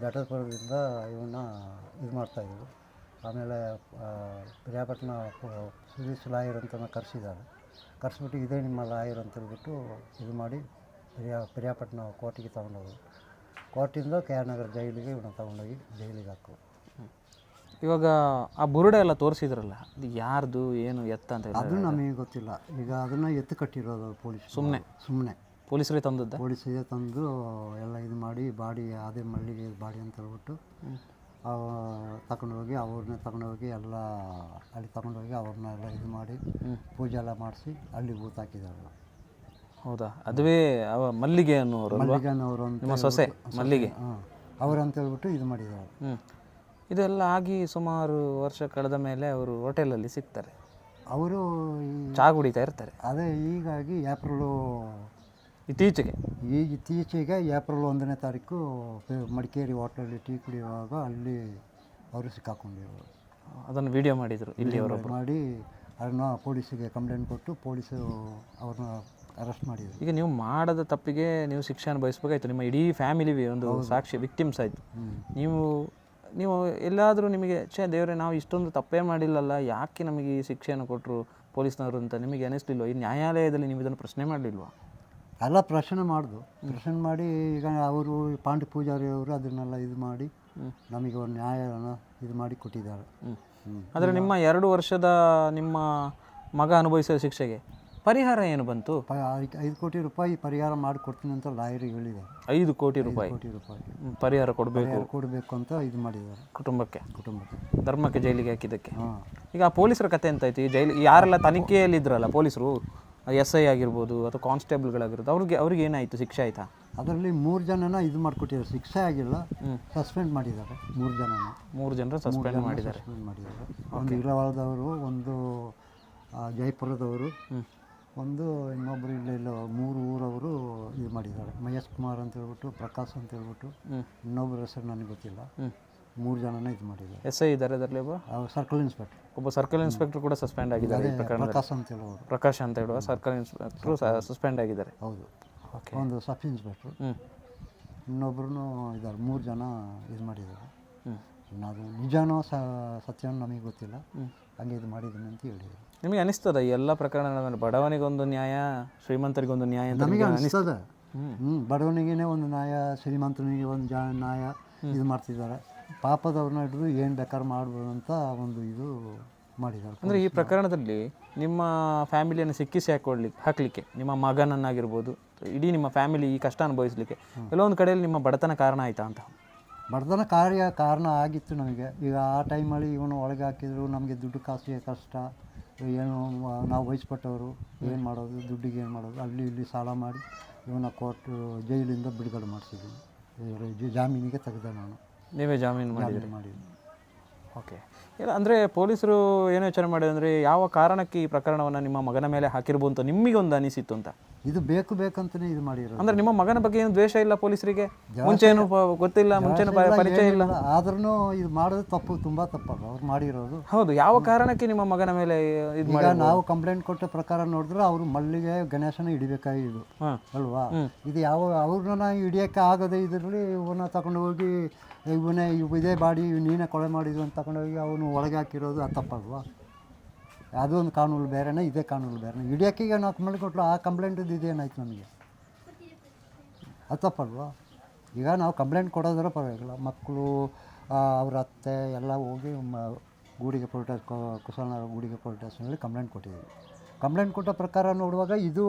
ಬೆಟ್ಟದಪುರದಿಂದ ಇವನ್ನ ಇದು ಮಾಡ್ತಾಯಿದ್ರು ಆಮೇಲೆ ಪ್ರಿಯಾಪಟ್ಟಣ ಸುದೀಶ್ ಲಾಯರ್ ಅಂತ ಕರೆಸಿದ್ದಾರೆ. ಕರೆಸ್ಬಿಟ್ಟು ಇದೇ ನಿಮ್ಮ ಲಾಯರ್ ಅಂತ ಹೇಳ್ಬಿಟ್ಟು ಇದು ಮಾಡಿ ಪ್ರಿಯಾ ಪಿರಿಯಾಪಟ್ಟಣ ಕೋರ್ಟಿಗೆ ತಗೊಂಡೋದ್ರು. ಕೋರ್ಟಿಂದ ಕೆ ಆರ್ ನಗರ ಜೈಲಿಗೆ ಇವನ್ನ ತೊಗೊಂಡೋಗಿ ಜೈಲಿಗೆ ಹಾಕು. ಇವಾಗ ಆ ಬುರುಡೆ ಎಲ್ಲ ತೋರಿಸಿದ್ರಲ್ಲ ಅದು ಯಾರ್ದು ಏನು ಎತ್ತ ಅಂತ ಅದು ನಮಗೆ ಗೊತ್ತಿಲ್ಲ. ಈಗ ಅದನ್ನು ಎತ್ತು ಕಟ್ಟಿರೋದು ಪೊಲೀಸ್ ಸುಮ್ಮನೆ ಸುಮ್ಮನೆ ಪೊಲೀಸರೇ ತಂದದ್ದು? ಪೊಲೀಸರೇ ತಂದು ಎಲ್ಲ ಇದು ಮಾಡಿ ಬಾಡಿ ಅದೇ ಮಳ್ಳಿಗೆ ಬಾಡಿ ಅಂತ ಹೇಳ್ಬಿಟ್ಟು ತಗೊಂಡೋಗಿ ಅವ್ರನ್ನ ತಗೊಂಡೋಗಿ ಎಲ್ಲ ಅಲ್ಲಿ ತಗೊಂಡೋಗಿ ಅವ್ರನ್ನ ಎಲ್ಲ ಇದು ಮಾಡಿ ಪೂಜೆ ಎಲ್ಲ ಮಾಡಿಸಿ ಅಲ್ಲಿ ಊತ ಹಾಕಿದ್ದಾರೆ. ಹೌದಾ? ಅದುವೇ ಅವ ಮಲ್ಲಿಗೆ ಅನ್ನೋರು ಮಲ್ಲಿಗೆ ಅಂತ ನಿಮ್ಮ ಸೊಸೆ ಮಲ್ಲಿಗೆ. ಹಾಂ. ಅವ್ರು ಅಂತ ಹೇಳ್ಬಿಟ್ಟು ಇದು ಮಾಡಿದ್ದಾರೆ. ಹ್ಞೂ ಇದೆಲ್ಲ ಆಗಿ ಸುಮಾರು ವರ್ಷ ಕಳೆದ ಮೇಲೆ ಅವರು ಹೋಟೆಲಲ್ಲಿ ಸಿಗ್ತಾರೆ. ಅವರು ಚಹಾ ಕುಡಿತಾ ಇರ್ತಾರೆ. ಅದೇ ಹೀಗಾಗಿ ಏಪ್ರಿಲು ಇತ್ತೀಚೆಗೆ? ಈ ಇತ್ತೀಚೆಗೆ ಏಪ್ರಿಲ್ ಒಂದನೇ ತಾರೀಕು ಮಡಿಕೇರಿ ಹೋಟ್ಲಲ್ಲಿ ಟೀ ಕುಡಿಯುವಾಗ ಅಲ್ಲಿ ಅವರು ಸಿಕ್ಕಾಕೊಂಡಿದ್ರು ಅದನ್ನು ವಿಡಿಯೋ ಮಾಡಿದರು ಇಲ್ಲಿ ಅವರು ಮಾಡಿ ಅದನ್ನು ಪೊಲೀಸಿಗೆ ಕಂಪ್ಲೇಂಟ್ ಕೊಟ್ಟು ಪೊಲೀಸು ಅವ್ರನ್ನ ಅರೆಸ್ಟ್ ಮಾಡಿದರು. ಈಗ ನೀವು ಮಾಡದ ತಪ್ಪಿಗೆ ನೀವು ಶಿಕ್ಷೆ ಅನುಭವಿಸ್ಬೇಕಾಯ್ತು. ನಿಮ್ಮ ಇಡೀ ಫ್ಯಾಮಿಲಿ ಒಂದು ಸಾಕ್ಷಿ ವಿಕ್ಟಿಮ್ಸ್ ಆಯಿತು. ನೀವು ನೀವು ಎಲ್ಲಾದರೂ ನಿಮಗೆ ಛೇ ದೇವರೇ ನಾವು ಇಷ್ಟೊಂದು ತಪ್ಪೇ ಮಾಡಿಲ್ಲಲ್ಲ ಯಾಕೆ ನಮಗೆ ಈ ಶಿಕ್ಷೆಯನ್ನು ಕೊಟ್ಟರು ಪೊಲೀಸ್ನವರು ಅಂತ ನಿಮಗೆ ಅನಿಸ್ಲಿಲ್ವ? ಈ ನ್ಯಾಯಾಲಯದಲ್ಲಿ ನೀವು ಇದನ್ನು ಪ್ರಶ್ನೆ ಮಾಡಲಿಲ್ವಾ? ಎಲ್ಲ ಪ್ರಶ್ನೆ ಮಾಡಿದ್ರು ಪ್ರಶ್ನೆ ಮಾಡಿ ಈಗ ಅವರು ಪಾಂಡಿ ಪೂಜಾರಿ ಅವರು ಅದನ್ನೆಲ್ಲ ಇದು ಮಾಡಿ ನಮಗೆ ಒಂದು ನ್ಯಾಯನ ಇದು ಮಾಡಿ ಕೊಟ್ಟಿದ್ದಾರೆ. ಆದರೆ ನಿಮ್ಮ ಎರಡು ವರ್ಷದ ನಿಮ್ಮ ಮಗ ಅನುಭವಿಸಿದ ಶಿಕ್ಷೆಗೆ ಪರಿಹಾರ ಏನು ಬಂತು? ಐದು ಕೋಟಿ ರೂಪಾಯಿ ಪರಿಹಾರ ಮಾಡಿ ಕೊಡ್ತೀನಿ ಅಂತ ಲಾಯರಿಗೆ ಹೇಳಿದ್ದಾರೆ. ಐದು ಕೋಟಿ ರೂಪಾಯಿ. ಕೋಟಿ ರೂಪಾಯಿ. ಪರಿಹಾರ ಕೊಡಬೇಕು. ಕೊಡಬೇಕು ಅಂತ ಇದು ಮಾಡಿದ್ದಾರೆ. ಕುಟುಂಬಕ್ಕೆ. ಕುಟುಂಬಕ್ಕೆ. ಧರ್ಮಕ್ಕೆ ಜೈಲಿಗೆ ಹಾಕಿದ್ದಕ್ಕೆ. ಈಗ ಆ ಪೊಲೀಸರ ಕತೆ ಅಂತ ಐತಿ ಈ ಜೈಲು ಯಾರೆಲ್ಲ ತನಿಖೆಯಲ್ಲಿ ಇದ್ರಲ್ಲ ಪೊಲೀಸರು? ಎಸ್ ಐ ಆಗಿರ್ಬೋದು ಅಥವಾ ಕಾನ್ಸ್ಟೇಬಲ್ಗಳಾಗಿರ್ಬೋದು ಅವ್ರಿಗೆ ಅವ್ರಿಗೆ ಏನಾಯಿತು ಶಿಕ್ಷೆ ಆಯಿತಾ? ಅದರಲ್ಲಿ ಮೂರು ಜನನ ಇದು ಮಾಡಿಕೊಟ್ಟಿದ್ದಾರೆ. ಶಿಕ್ಷೆ ಆಗಿಲ್ಲ ಸಸ್ಪೆಂಡ್ ಮಾಡಿದ್ದಾರೆ ಮೂರು ಜನನ. ಮೂರು ಜನರು ಸಸ್ಪೆಂಡ್ ಮಾಡಿದ್ದಾರೆ. ಸಸ್ಪೆಂಡ್ ಮಾಡಿದ್ದಾರೆ. ಒಂದು ಇರವಾಳದವರು ಒಂದು ಜೈಪುರದವರು ಒಂದು ಇನ್ನೊಬ್ಬರು ಇಲ್ಲ ಇಲ್ಲ ಮೂರು ಊರವರು ಇದು ಮಾಡಿದ್ದಾರೆ. ಮಹೇಶ್ ಕುಮಾರ್ ಅಂತ ಹೇಳ್ಬಿಟ್ಟು ಪ್ರಕಾಶ್ ಅಂತ ಹೇಳ್ಬಿಟ್ಟು ಇನ್ನೊಬ್ಬರ ಹೆಸರು ನನಗೆ ಗೊತ್ತಿಲ್ಲ. ಮೂರು ಜನನೇ ಇದು ಮಾಡಿದ್ದಾರೆ. ಎಸ್ ಐ ಇದ್ದಾರೆ ಅದರಲ್ಲಿ ಒಬ್ಬ? ಅವ್ರು ಸರ್ಕಲ್ ಇನ್ಸ್ಪೆಕ್ಟರ್ ಒಬ್ಬ ಸರ್ಕಲ್ ಇನ್ಸ್ಪೆಕ್ಟರ್ ಕೂಡ ಸಸ್ಪೆಂಡ್ ಆಗಿದ್ದಾರೆ ಈ ಪ್ರಕರಣದಲ್ಲಿ. ಪ್ರಕಾಶ್ ಅಂತ ಹೇಳೋರು ಪ್ರಕಾಶ್ ಅಂತ ಹೇಳುವ ಸರ್ಕಲ್ ಇನ್ಸ್ಪೆಕ್ಟ್ರು ಸಸ್ಪೆಂಡ್ ಆಗಿದ್ದಾರೆ. ಹೌದು. ಓಕೆ ಒಂದು ಸಬ್ ಇನ್ಸ್ಪೆಕ್ಟ್ರು ಹ್ಞೂ ಇನ್ನೊಬ್ರು ಇದ್ದಾರೆ ಮೂರು ಜನ ಇದು ಮಾಡಿದ್ದಾರೆ. ಅದು ನಿಜನೋ ಸ ಸತ್ಯನೋ ನಮಗೆ ಗೊತ್ತಿಲ್ಲ. ಹಂಗೆ ಇದು ಮಾಡಿದ್ದೀನಿ ಅಂತ ಹೇಳಿದ್ರು. ನಿಮಗೆ ಅನಿಸ್ತದ ಈ ಎಲ್ಲ ಪ್ರಕರಣಗಳ ಮೇಲೆ ಬಡವನಿಗೊಂದು ನ್ಯಾಯ ಶ್ರೀಮಂತರಿಗೊಂದು ನ್ಯಾಯ ಅಂತ ನಮಗೆ ನಿಮ್ಗೆ ಅನಿಸ್ತದೆ. ಹ್ಞೂ ಬಡವನಿಗೇ ಒಂದು ನ್ಯಾಯ ಶ್ರೀಮಂತನಿಗೆ ಒಂದು ಜಾ ನ್ಯಾಯ ಇದು ಮಾಡ್ತಿದ್ದಾರೆ. ಪಾಪದವ್ರನ್ನ ಹಿಡಿದು ಏನು ಬೇಕಾದ್ರೆ ಮಾಡ್ಬೋದು ಅಂತ ಒಂದು ಇದು ಮಾಡಿದ್ದಾರೆ. ಅಂದರೆ ಈ ಪ್ರಕರಣದಲ್ಲಿ ನಿಮ್ಮ ಫ್ಯಾಮಿಲಿಯನ್ನು ಸಿಕ್ಕಿಸಿ ಹಾಕೊಳ್ಳಿಕ್ಕೆ ಹಾಕಲಿಕ್ಕೆ ನಿಮ್ಮ ಮಗನನ್ನಾಗಿರ್ಬೋದು ಇಡೀ ನಿಮ್ಮ ಫ್ಯಾಮಿಲಿ ಈ ಕಷ್ಟ ಅನುಭವಿಸಲಿಕ್ಕೆ ಕೆಲವೊಂದು ಕಡೆಯಲ್ಲಿ ನಿಮ್ಮ ಬಡತನ ಕಾರಣ ಆಯಿತಾ ಅಂತ? ಬಡತನ ಕಾರ್ಯ ಕಾರಣ ಆಗಿತ್ತು ನಮಗೆ. ಈಗ ಆ ಟೈಮಲ್ಲಿ ಇವನು ಒಳಗೆ ಹಾಕಿದ್ರು ನಮಗೆ ದುಡ್ಡು ಕಾಸಿಗೆ ಕಷ್ಟ ಏನು ನಾವು ವಹಿಸ್ಪಟ್ಟವರು ಏನು ಮಾಡೋದು ದುಡ್ಡಿಗೆ ಏನು ಮಾಡೋದು ಅಲ್ಲಿ ಇಲ್ಲಿ ಸಾಲ ಮಾಡಿ ಇವನ ಕೋರ್ಟ್ ಜೈಲಿಂದ ಬಿಡುಗಡೆ ಮಾಡಿಸಿದ್ವಿ. ಜಾಮೀನಿಗೆ ತೆಗೆದ ನಾನು. ನೀವೇ ಜಾಮೀನು ಮಾಡಿದ್ರಿ ಮಾಡಿದ್ವಿ. ಓಕೆ. ಇಲ್ಲ ಅಂದರೆ ಪೊಲೀಸರು ಏನು ಯೋಚನೆ ಮಾಡಿದ್ರು ಅಂದರೆ ಯಾವ ಕಾರಣಕ್ಕೆ ಈ ಪ್ರಕರಣವನ್ನು ನಿಮ್ಮ ಮಗನ ಮೇಲೆ ಹಾಕಿರ್ಬೋದು ಅಂತ ನಿಮಗೆ ಒಂದು ಅನಿಸಿತ್ತು ಅಂತ? ಇದು ಬೇಕು ಬೇಕಂತಾನೆ ಇದು ಮಾಡಿರೋದು. ಅಂದ್ರೆ ನಿಮ್ಮ ಮಗನ ಬಗ್ಗೆ ಏನು ದ್ವೇಷ ಇಲ್ಲ ಪೊಲೀಸರಿಗೆ? ಮುಂಚೆನೂ ಏನು ಗೊತ್ತಿಲ್ಲ ಮುಂಚೆ ಪರಿಚಯ ಇಲ್ಲ. ಆದ್ರೂ ಇದು ಮಾಡೋದು ತಪ್ಪು ತುಂಬಾ ತಪ್ಪಲ್ಲ ಅವ್ರು ಮಾಡಿರೋದು. ಹೌದು ಯಾವ ಕಾರಣಕ್ಕೆ ನಿಮ್ಮ ಮಗನ ಮೇಲೆ ಇದು ಈಗ ನಾವು ಕಂಪ್ಲೇಂಟ್ ಕೊಟ್ಟ ಪ್ರಕಾರ ನೋಡಿದ್ರೆ ಅವರು ಮಲ್ಲಿಗೆ ಗಣೇಶನ ಹಿಡಿಬೇಕಾಗಿದ್ದು ಅಲ್ವಾ? ಇದು ಯಾವ ಅವ್ರನ್ನ ಹಿಡಿಯಕ್ಕೆ ಆಗದೆ ಇದರಲ್ಲಿ ಇವನ್ನ ತಗೊಂಡು ಹೋಗಿ ಇವನೇ ಇವು ಇದೇ ಬಾಡಿ ನೀನೇ ಕೊಳೆ ಮಾಡಿದ್ವಿ ಅಂತ ತಗೊಂಡೋಗಿ ಅವನು ಒಳಗೆ ಹಾಕಿರೋದು ಅದು ತಪ್ಪಲ್ವಾ? ಅದೊಂದು ಕಾನೂನು ಬೇರೆನೇ, ಇದೇ ಕಾನೂನು ಬೇರೆ ಹಿಡಿಯೋಕ್ಕೆ ಈಗ ನಾವು ಕಂಪ್ಲೇಂಟ್ ಕೊಟ್ಟರು ಆ ಕಂಪ್ಲೇಂಟದ್ದು ಇದೇನಾಯ್ತು ನಮಗೆ? ಅದು ಈಗ ನಾವು ಕಂಪ್ಲೇಂಟ್ ಕೊಡೋದ್ರೆ ಪರವಾಗಿಲ್ಲ. ಮಕ್ಕಳು ಅವ್ರ ಅತ್ತೆ ಎಲ್ಲ ಹೋಗಿ ಗೂಡಿಗೆ ಪೊಲೀಸ್ ಕುಶಲನಗರ ಗೂಡಿಗೆ ಪೊಲೀಸ್ ಸ್ಟೇಷನಲ್ಲಿ ಕಂಪ್ಲೇಂಟ್ ಕೊಟ್ಟಿದ್ದೀವಿ ಕಂಪ್ಲೇಂಟ್ ಕೊಟ್ಟ ಪ್ರಕಾರ ನೋಡುವಾಗ ಇದು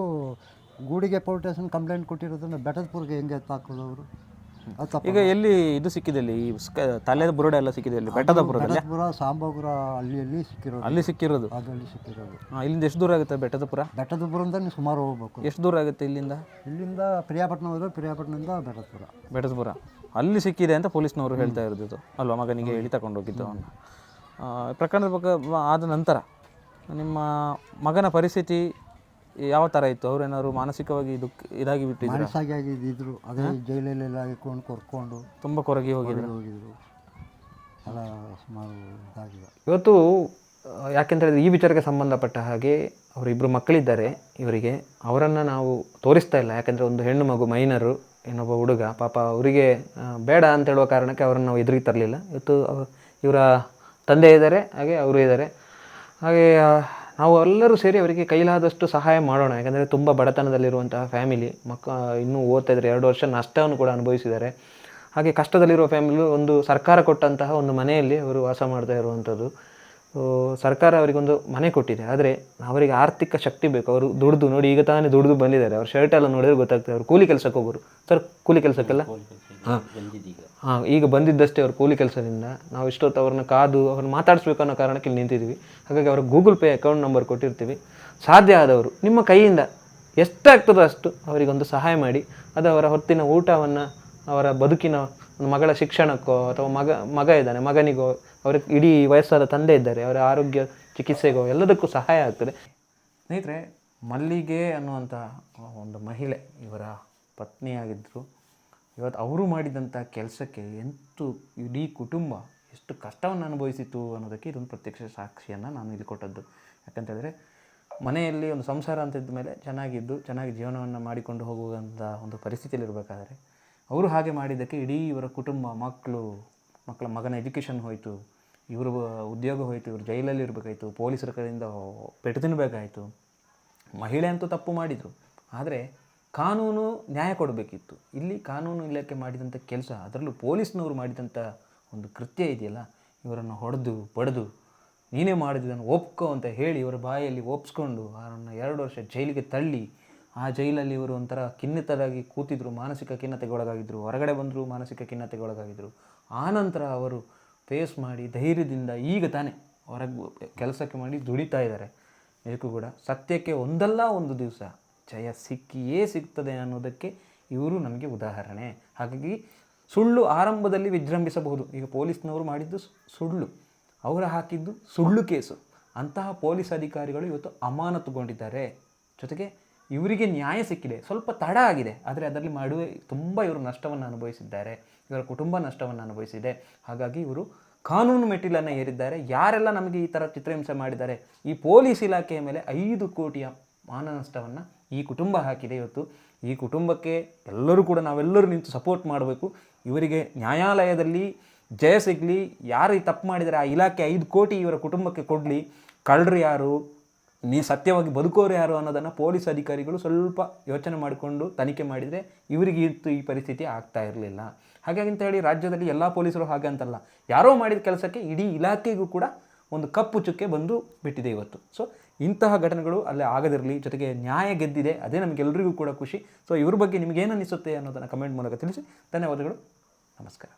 ಗೂಡಿಗೆ ಪೊಲೀಸ್ ಸ್ಟೇಷನ್ ಕಂಪ್ಲೇಂಟ್ ಕೊಟ್ಟಿರೋದನ್ನು ಬೆಟ್ಟದಪುರ್ಗೆ ಹೆಂಗೆ ಎತ್ತಾಕೋದು ಅವರು? ಈಗ ಎಲ್ಲಿ ಇದು ಸಿಕ್ಕಿದೆ ಇಲ್ಲಿ ಈ ತಲೆದ ಬುರುಡೆ ಎಲ್ಲ ಸಿಕ್ಕಿದೆ ಅಲ್ಲಿ? ಬೆಟ್ಟದ ಬೆಟ್ಟದಪುರ ಸಾಂಬಾಪುರ ಹಳ್ಳಿಯಲ್ಲಿ ಸಿಕ್ಕಿರೋದು. ಅಲ್ಲಿ ಸಿಕ್ಕಿರೋದು? ಅದಲ್ಲಿ ಸಿಕ್ಕಿರೋದು. ಹಾಂ ಇಲ್ಲಿಂದ ಎಷ್ಟು ದೂರ ಆಗುತ್ತೆ ಬೆಟ್ಟದಪುರ ಬೆಟ್ಟದಪುರದಿಂದ ನೀವು ಸುಮಾರು ಹೋಗ್ಬೇಕು. ಎಷ್ಟು ದೂರ ಆಗುತ್ತೆ ಇಲ್ಲಿಂದ? ಇಲ್ಲಿಂದ ಪ್ರಿಯಾಪಟ್ಟಣ ಹೋದ್ರೆ ಪ್ರಿಯಾಪಟ್ಟಣದಿಂದ ಬೆಟ್ಟದಪುರ ಬೆಟ್ಟದಪುರ ಅಲ್ಲಿ ಸಿಕ್ಕಿದೆ ಅಂತ ಪೊಲೀಸ್ನವರು ಹೇಳ್ತಾ ಇರೋದು ಅಲ್ವಾ ಮಗನಿಗೆ ಹೇಳಿ ತಗೊಂಡೋಗಿದ್ದು ಅವನು ಪ್ರಕರಣದ ಬಗ್ಗೆ ಆದ ನಂತರ ನಿಮ್ಮ ಮಗನ ಪರಿಸ್ಥಿತಿ ಯಾವ ಥರ ಇತ್ತು? ಅವ್ರೇನಾದ್ರು ಮಾನಸಿಕವಾಗಿ ಇದು ಇದಾಗಿ ಬಿಟ್ಟಿದ್ರು? ಮನಸ್ಸಾಗಿ ಆಗಿದ್ದಿದ್ರು. ಅದೇ ಜೈಲಲ್ಲೆಲ್ಲ ಕೊರ್ಕೊಂಡು ತುಂಬ ಕೊರಗಿ ಹೋಗಿದ್ರು? ಹೋಗಿದ್ರು. ಎಲ್ಲ ಸುಮಾರು ಇದಾಗಿದೆ. ಇವತ್ತು ಯಾಕೆಂದರೆ ಈ ವಿಚಾರಕ್ಕೆ ಸಂಬಂಧಪಟ್ಟ ಹಾಗೆ ಅವರಿಬ್ಬರು ಮಕ್ಕಳಿದ್ದಾರೆ ಇವರಿಗೆ. ಅವರನ್ನು ನಾವು ತೋರಿಸ್ತಾ ಇಲ್ಲ. ಯಾಕೆಂದರೆ ಒಂದು ಹೆಣ್ಣು ಮಗು ಮೈನರು ಇನ್ನೊಬ್ಬ ಹುಡುಗ. ಪಾಪ ಅವರಿಗೆ ಬೇಡ ಅಂತ ಹೇಳುವ ಕಾರಣಕ್ಕೆ ಅವರನ್ನು ನಾವು ಎದುರಿಗೆ ತರಲಿಲ್ಲ. ಇವತ್ತು ಇವರ ತಂದೆ ಇದ್ದಾರೆ ಹಾಗೆ ಅವರು ಇದ್ದಾರೆ. ಹಾಗೆ ಆ, ನಾವು ಎಲ್ಲರೂ ಸೇರಿ ಅವರಿಗೆ ಕೈಲಾದಷ್ಟು ಸಹಾಯ ಮಾಡೋಣ. ಯಾಕಂದರೆ ತುಂಬ ಬಡತನದಲ್ಲಿರುವಂತಹ ಫ್ಯಾಮಿಲಿ ಮಕ್ಕ ಇನ್ನೂ ಓದ್ತಾ ಇದ್ದಾರೆ ಎರಡು ವರ್ಷ ನಷ್ಟವನ್ನು ಕೂಡ ಅನುಭವಿಸಿದ್ದಾರೆ. ಹಾಗೆ ಕಷ್ಟದಲ್ಲಿರುವ ಫ್ಯಾಮಿಲಿ ಒಂದು ಸರ್ಕಾರ ಕೊಟ್ಟಂತಹ ಒಂದು ಮನೆಯಲ್ಲಿ ಅವರು ವಾಸ ಮಾಡ್ತಾ ಇರುವಂಥದ್ದು ಸರ್ಕಾರ ಅವರಿಗೊಂದು ಮನೆ ಕೊಟ್ಟಿದೆ. ಆದರೆ ಅವರಿಗೆ ಆರ್ಥಿಕ ಶಕ್ತಿ ಬೇಕು. ಅವರು ದುಡ್ದು ನೋಡಿ ಈಗ ತಾನೇ ದುಡ್ದು ಬಂದಿದ್ದಾರೆ. ಅವ್ರ ಶರ್ಟ್ ಎಲ್ಲ ನೋಡಿದ್ರೆ ಗೊತ್ತಾಗ್ತದೆ. ಅವರು ಕೂಲಿ ಕೆಲಸಕ್ಕೆ ಹೋಗೋರು. ಸರ್ ಕೂಲಿ ಕೆಲಸಕ್ಕೆಲ್ಲ? ಹಾಂ. ಹಾಂ ಈಗ ಬಂದಿದ್ದಷ್ಟೇ ಅವ್ರ ಕೂಲಿ ಕೆಲಸದಿಂದ. ನಾವು ಇಷ್ಟೊತ್ತು ಅವ್ರನ್ನ ಕಾದು ಅವ್ರನ್ನ ಮಾತಾಡಿಸ್ಬೇಕು ಅನ್ನೋ ಕಾರಣಕ್ಕೆ ಇಲ್ಲಿ ನಿಂತಿದ್ದೀವಿ. ಹಾಗಾಗಿ ಅವ್ರ ಗೂಗಲ್ ಪೇ ಅಕೌಂಟ್ ನಂಬರ್ ಕೊಟ್ಟಿರ್ತೀವಿ. ಸಾಧ್ಯ ಆದವರು, ನಿಮ್ಮ ಕೈಯಿಂದ ಎಷ್ಟಾಗ್ತದೋ ಅಷ್ಟು ಅವರಿಗೊಂದು ಸಹಾಯ ಮಾಡಿ. ಅದು ಅವರ ಹೊತ್ತಿನ ಊಟವನ್ನು, ಅವರ ಬದುಕಿನ ಮಗಳ ಶಿಕ್ಷಣಕ್ಕೋ ಅಥವಾ ಮಗ ಮಗ ಇದ್ದಾನೆ, ಮಗನಿಗೋ, ಅವರ ಇಡೀ ವಯಸ್ಸಾದ ತಂದೆ ಇದ್ದಾರೆ, ಅವರ ಆರೋಗ್ಯ ಚಿಕಿತ್ಸೆಗೋ, ಎಲ್ಲದಕ್ಕೂ ಸಹಾಯ ಆಗ್ತದೆ. ಸ್ನೇಹಿತರೆ, ಮಲ್ಲಿಗೆ ಅನ್ನುವಂಥ ಒಂದು ಮಹಿಳೆ ಇವರ ಪತ್ನಿಯಾಗಿದ್ದರು ಇವತ್ತು ಅವರು ಮಾಡಿದಂಥ ಕೆಲಸಕ್ಕೆ ಎಂತು ಇಡೀ ಕುಟುಂಬ ಎಷ್ಟು ಕಷ್ಟವನ್ನು ಅನುಭವಿಸಿತು ಅನ್ನೋದಕ್ಕೆ ಇದೊಂದು ಪ್ರತ್ಯಕ್ಷ ಸಾಕ್ಷಿಯನ್ನು ನಾನು ಇಲ್ಲಿ ಕೊಟ್ಟದ್ದು. ಯಾಕಂತೇಳಿದ್ರೆ ಮನೆಯಲ್ಲಿ ಒಂದು ಸಂಸಾರ ಅಂತ ಇದ್ದ ಮೇಲೆ ಚೆನ್ನಾಗಿದ್ದು, ಚೆನ್ನಾಗಿ ಜೀವನವನ್ನು ಮಾಡಿಕೊಂಡು ಹೋಗುವಂಥ ಒಂದು ಪರಿಸ್ಥಿತಿಯಲ್ಲಿರಬೇಕಾದ್ರೆ ಅವರು ಹಾಗೆ ಮಾಡಿದ್ದಕ್ಕೆ ಇಡೀ ಇವರ ಕುಟುಂಬ, ಮಕ್ಕಳು, ಮಕ್ಕಳ ಮಗನ ಎಜುಕೇಷನ್ ಹೋಯಿತು, ಇವರು ಉದ್ಯೋಗ ಹೋಯಿತು, ಇವರು ಜೈಲಲ್ಲಿ ಇರಬೇಕಾಯಿತು, ಪೊಲೀಸರ ಕಡೆಯಿಂದ ಪೆಟ್ಟು ತಿನ್ನಬೇಕಾಯಿತು ಮಹಿಳೆ ಅಂತೂ ತಪ್ಪು ಮಾಡಿದರು. ಆದರೆ ಕಾನೂನು ನ್ಯಾಯ ಕೊಡಬೇಕಿತ್ತು. ಇಲ್ಲಿ ಕಾನೂನು ಇಲಾಖೆ ಮಾಡಿದಂಥ ಕೆಲಸ, ಅದರಲ್ಲೂ ಪೊಲೀಸ್ನವರು ಮಾಡಿದಂಥ ಒಂದು ಕೃತ್ಯ ಇದೆಯಲ್ಲ, ಇವರನ್ನು ಹೊಡೆದು, ಬಡಿದು, ನೀನೇ ಮಾಡಿದ್ದನ್ನು ಒಪ್ಕೊ ಅಂತ ಹೇಳಿ ಇವರ ಬಾಯಲ್ಲಿ ಒಪ್ಸ್ಕೊಂಡು ಅವರನ್ನು ಎರಡು ವರ್ಷ ಜೈಲಿಗೆ ತಳ್ಳಿ, ಆ ಜೈಲಲ್ಲಿ ಇವರು ಒಂಥರ ಖಿನ್ನತರಾಗಿ ಕೂತಿದ್ರು, ಮಾನಸಿಕ ಖಿನ್ನತೆಗೆ ಒಳಗಾಗಿದ್ದರು ಹೊರಗಡೆ ಬಂದರೂ ಮಾನಸಿಕ ಖಿನ್ನತೆಗೆ ಒಳಗಾಗಿದ್ದರು ಆನಂತರ ಅವರು ಫೇಸ್ ಮಾಡಿ ಧೈರ್ಯದಿಂದ ಈಗ ತಾನೇ ಹೊರಗೆ ಕೆಲಸಕ್ಕೆ ಮಾಡಿ ದುಡಿತಾ ಇದ್ದಾರೆ. ಇದಕ್ಕೂ ಕೂಡ ಸತ್ಯಕ್ಕೆ ಒಂದಲ್ಲ ಒಂದು ದಿವಸ. ಜಯ ಸಿಕ್ಕಿಯೇ ಸಿಗ್ತದೆ ಅನ್ನೋದಕ್ಕೆ ಇವರು ನಮಗೆ ಉದಾಹರಣೆ. ಹಾಗಾಗಿ ಸುಳ್ಳು ಆರಂಭದಲ್ಲಿ ವಿಜೃಂಭಿಸಬಹುದು. ಈಗ ಪೊಲೀಸ್ನವರು ಮಾಡಿದ್ದು ಸುಳ್ಳು. ಅವರು ಹಾಕಿದ್ದು ಸುಳ್ಳು ಕೇಸು. ಅಂತಹ ಪೊಲೀಸ್ ಅಧಿಕಾರಿಗಳು ಇವತ್ತು ಅಮಾನತುಗೊಂಡಿದ್ದಾರೆ. ಜೊತೆಗೆ ಇವರಿಗೆ ನ್ಯಾಯ ಸಿಕ್ಕಿದೆ. ಸ್ವಲ್ಪ ತಡ ಆಗಿದೆ. ಆದರೆ ಅದರಲ್ಲಿ ಮಾಡುವೆ ತುಂಬ ಇವರು ನಷ್ಟವನ್ನು ಅನುಭವಿಸಿದ್ದಾರೆ. ಇವರ ಕುಟುಂಬ ನಷ್ಟವನ್ನು ಅನುಭವಿಸಿದೆ. ಹಾಗಾಗಿ ಇವರು ಕಾನೂನು ಮೆಟ್ಟಿಲನ್ನು ಏರಿದ್ದಾರೆ. ಯಾರೆಲ್ಲ ನಮಗೆ ಈ ಥರ ಚಿತ್ರಹಿಂಸೆ ಮಾಡಿದ್ದಾರೆ? ಈ ಪೊಲೀಸ್ ಇಲಾಖೆಯ ಮೇಲೆ ಐದು ಕೋಟಿಯ ಮಾನ ನಷ್ಟವನ್ನು ಈ ಕುಟುಂಬ ಹಾಕಿದೆ ಇವತ್ತು. ಈ ಕುಟುಂಬಕ್ಕೆ ಎಲ್ಲರೂ ಕೂಡ ನಾವೆಲ್ಲರೂ ನಿಂತು ಸಪೋರ್ಟ್ ಮಾಡಬೇಕು. ಇವರಿಗೆ ನ್ಯಾಯಾಲಯದಲ್ಲಿ ಜಯ ಸಿಗಲಿ. ಯಾರು ಈ ತಪ್ಪು ಮಾಡಿದರೆ, ಆ ಇಲಾಖೆ ಐದು ಕೋಟಿ ಇವರ ಕುಟುಂಬಕ್ಕೆ ಕೊಡಲಿ. ಕಳ್ಳರು ಯಾರು? ನೀ ಸತ್ಯವಾಗಿ ಬದುಕೋರು ಯಾರು ಅನ್ನೋದನ್ನು ಪೊಲೀಸ್ ಅಧಿಕಾರಿಗಳು ಸ್ವಲ್ಪ ಯೋಚನೆ ಮಾಡಿಕೊಂಡು ತನಿಖೆ ಮಾಡಿದರೆ ಇವರಿಗೆ ಇತ್ತು ಈ ಪರಿಸ್ಥಿತಿ ಆಗ್ತಾ ಇರಲಿಲ್ಲ. ಹಾಗಾಗಿ ಅಂತ ಹೇಳಿ ರಾಜ್ಯದಲ್ಲಿ ಎಲ್ಲ ಪೊಲೀಸರು ಹಾಗೆ ಅಂತಲ್ಲ. ಯಾರೋ ಮಾಡಿದ ಕೆಲಸಕ್ಕೆ ಇಡೀ ಇಲಾಖೆಗೂ ಕೂಡ ಒಂದು ಕಪ್ಪು ಚುಕ್ಕೆ ಬಂದು ಬಿಟ್ಟಿದೆ ಇವತ್ತು. ಸೊ ಇಂತಹ ಘಟನೆಗಳು ಅಲ್ಲೇ ಆಗದಿರಲಿ, ಜೊತೆಗೆ ನ್ಯಾಯ ಗೆದ್ದಿದೆ, ಅದೇ ನಮಗೆಲ್ಲರಿಗೂ ಕೂಡ ಖುಷಿ. ಸೊ ಇವ್ರ ಬಗ್ಗೆ ನಿಮಗೇನು ಅನಿಸುತ್ತೆ ಅನ್ನೋದನ್ನು ಕಮೆಂಟ್ ಮೂಲಕ ತಿಳಿಸಿ. ಧನ್ಯವಾದಗಳು. ನಮಸ್ಕಾರ.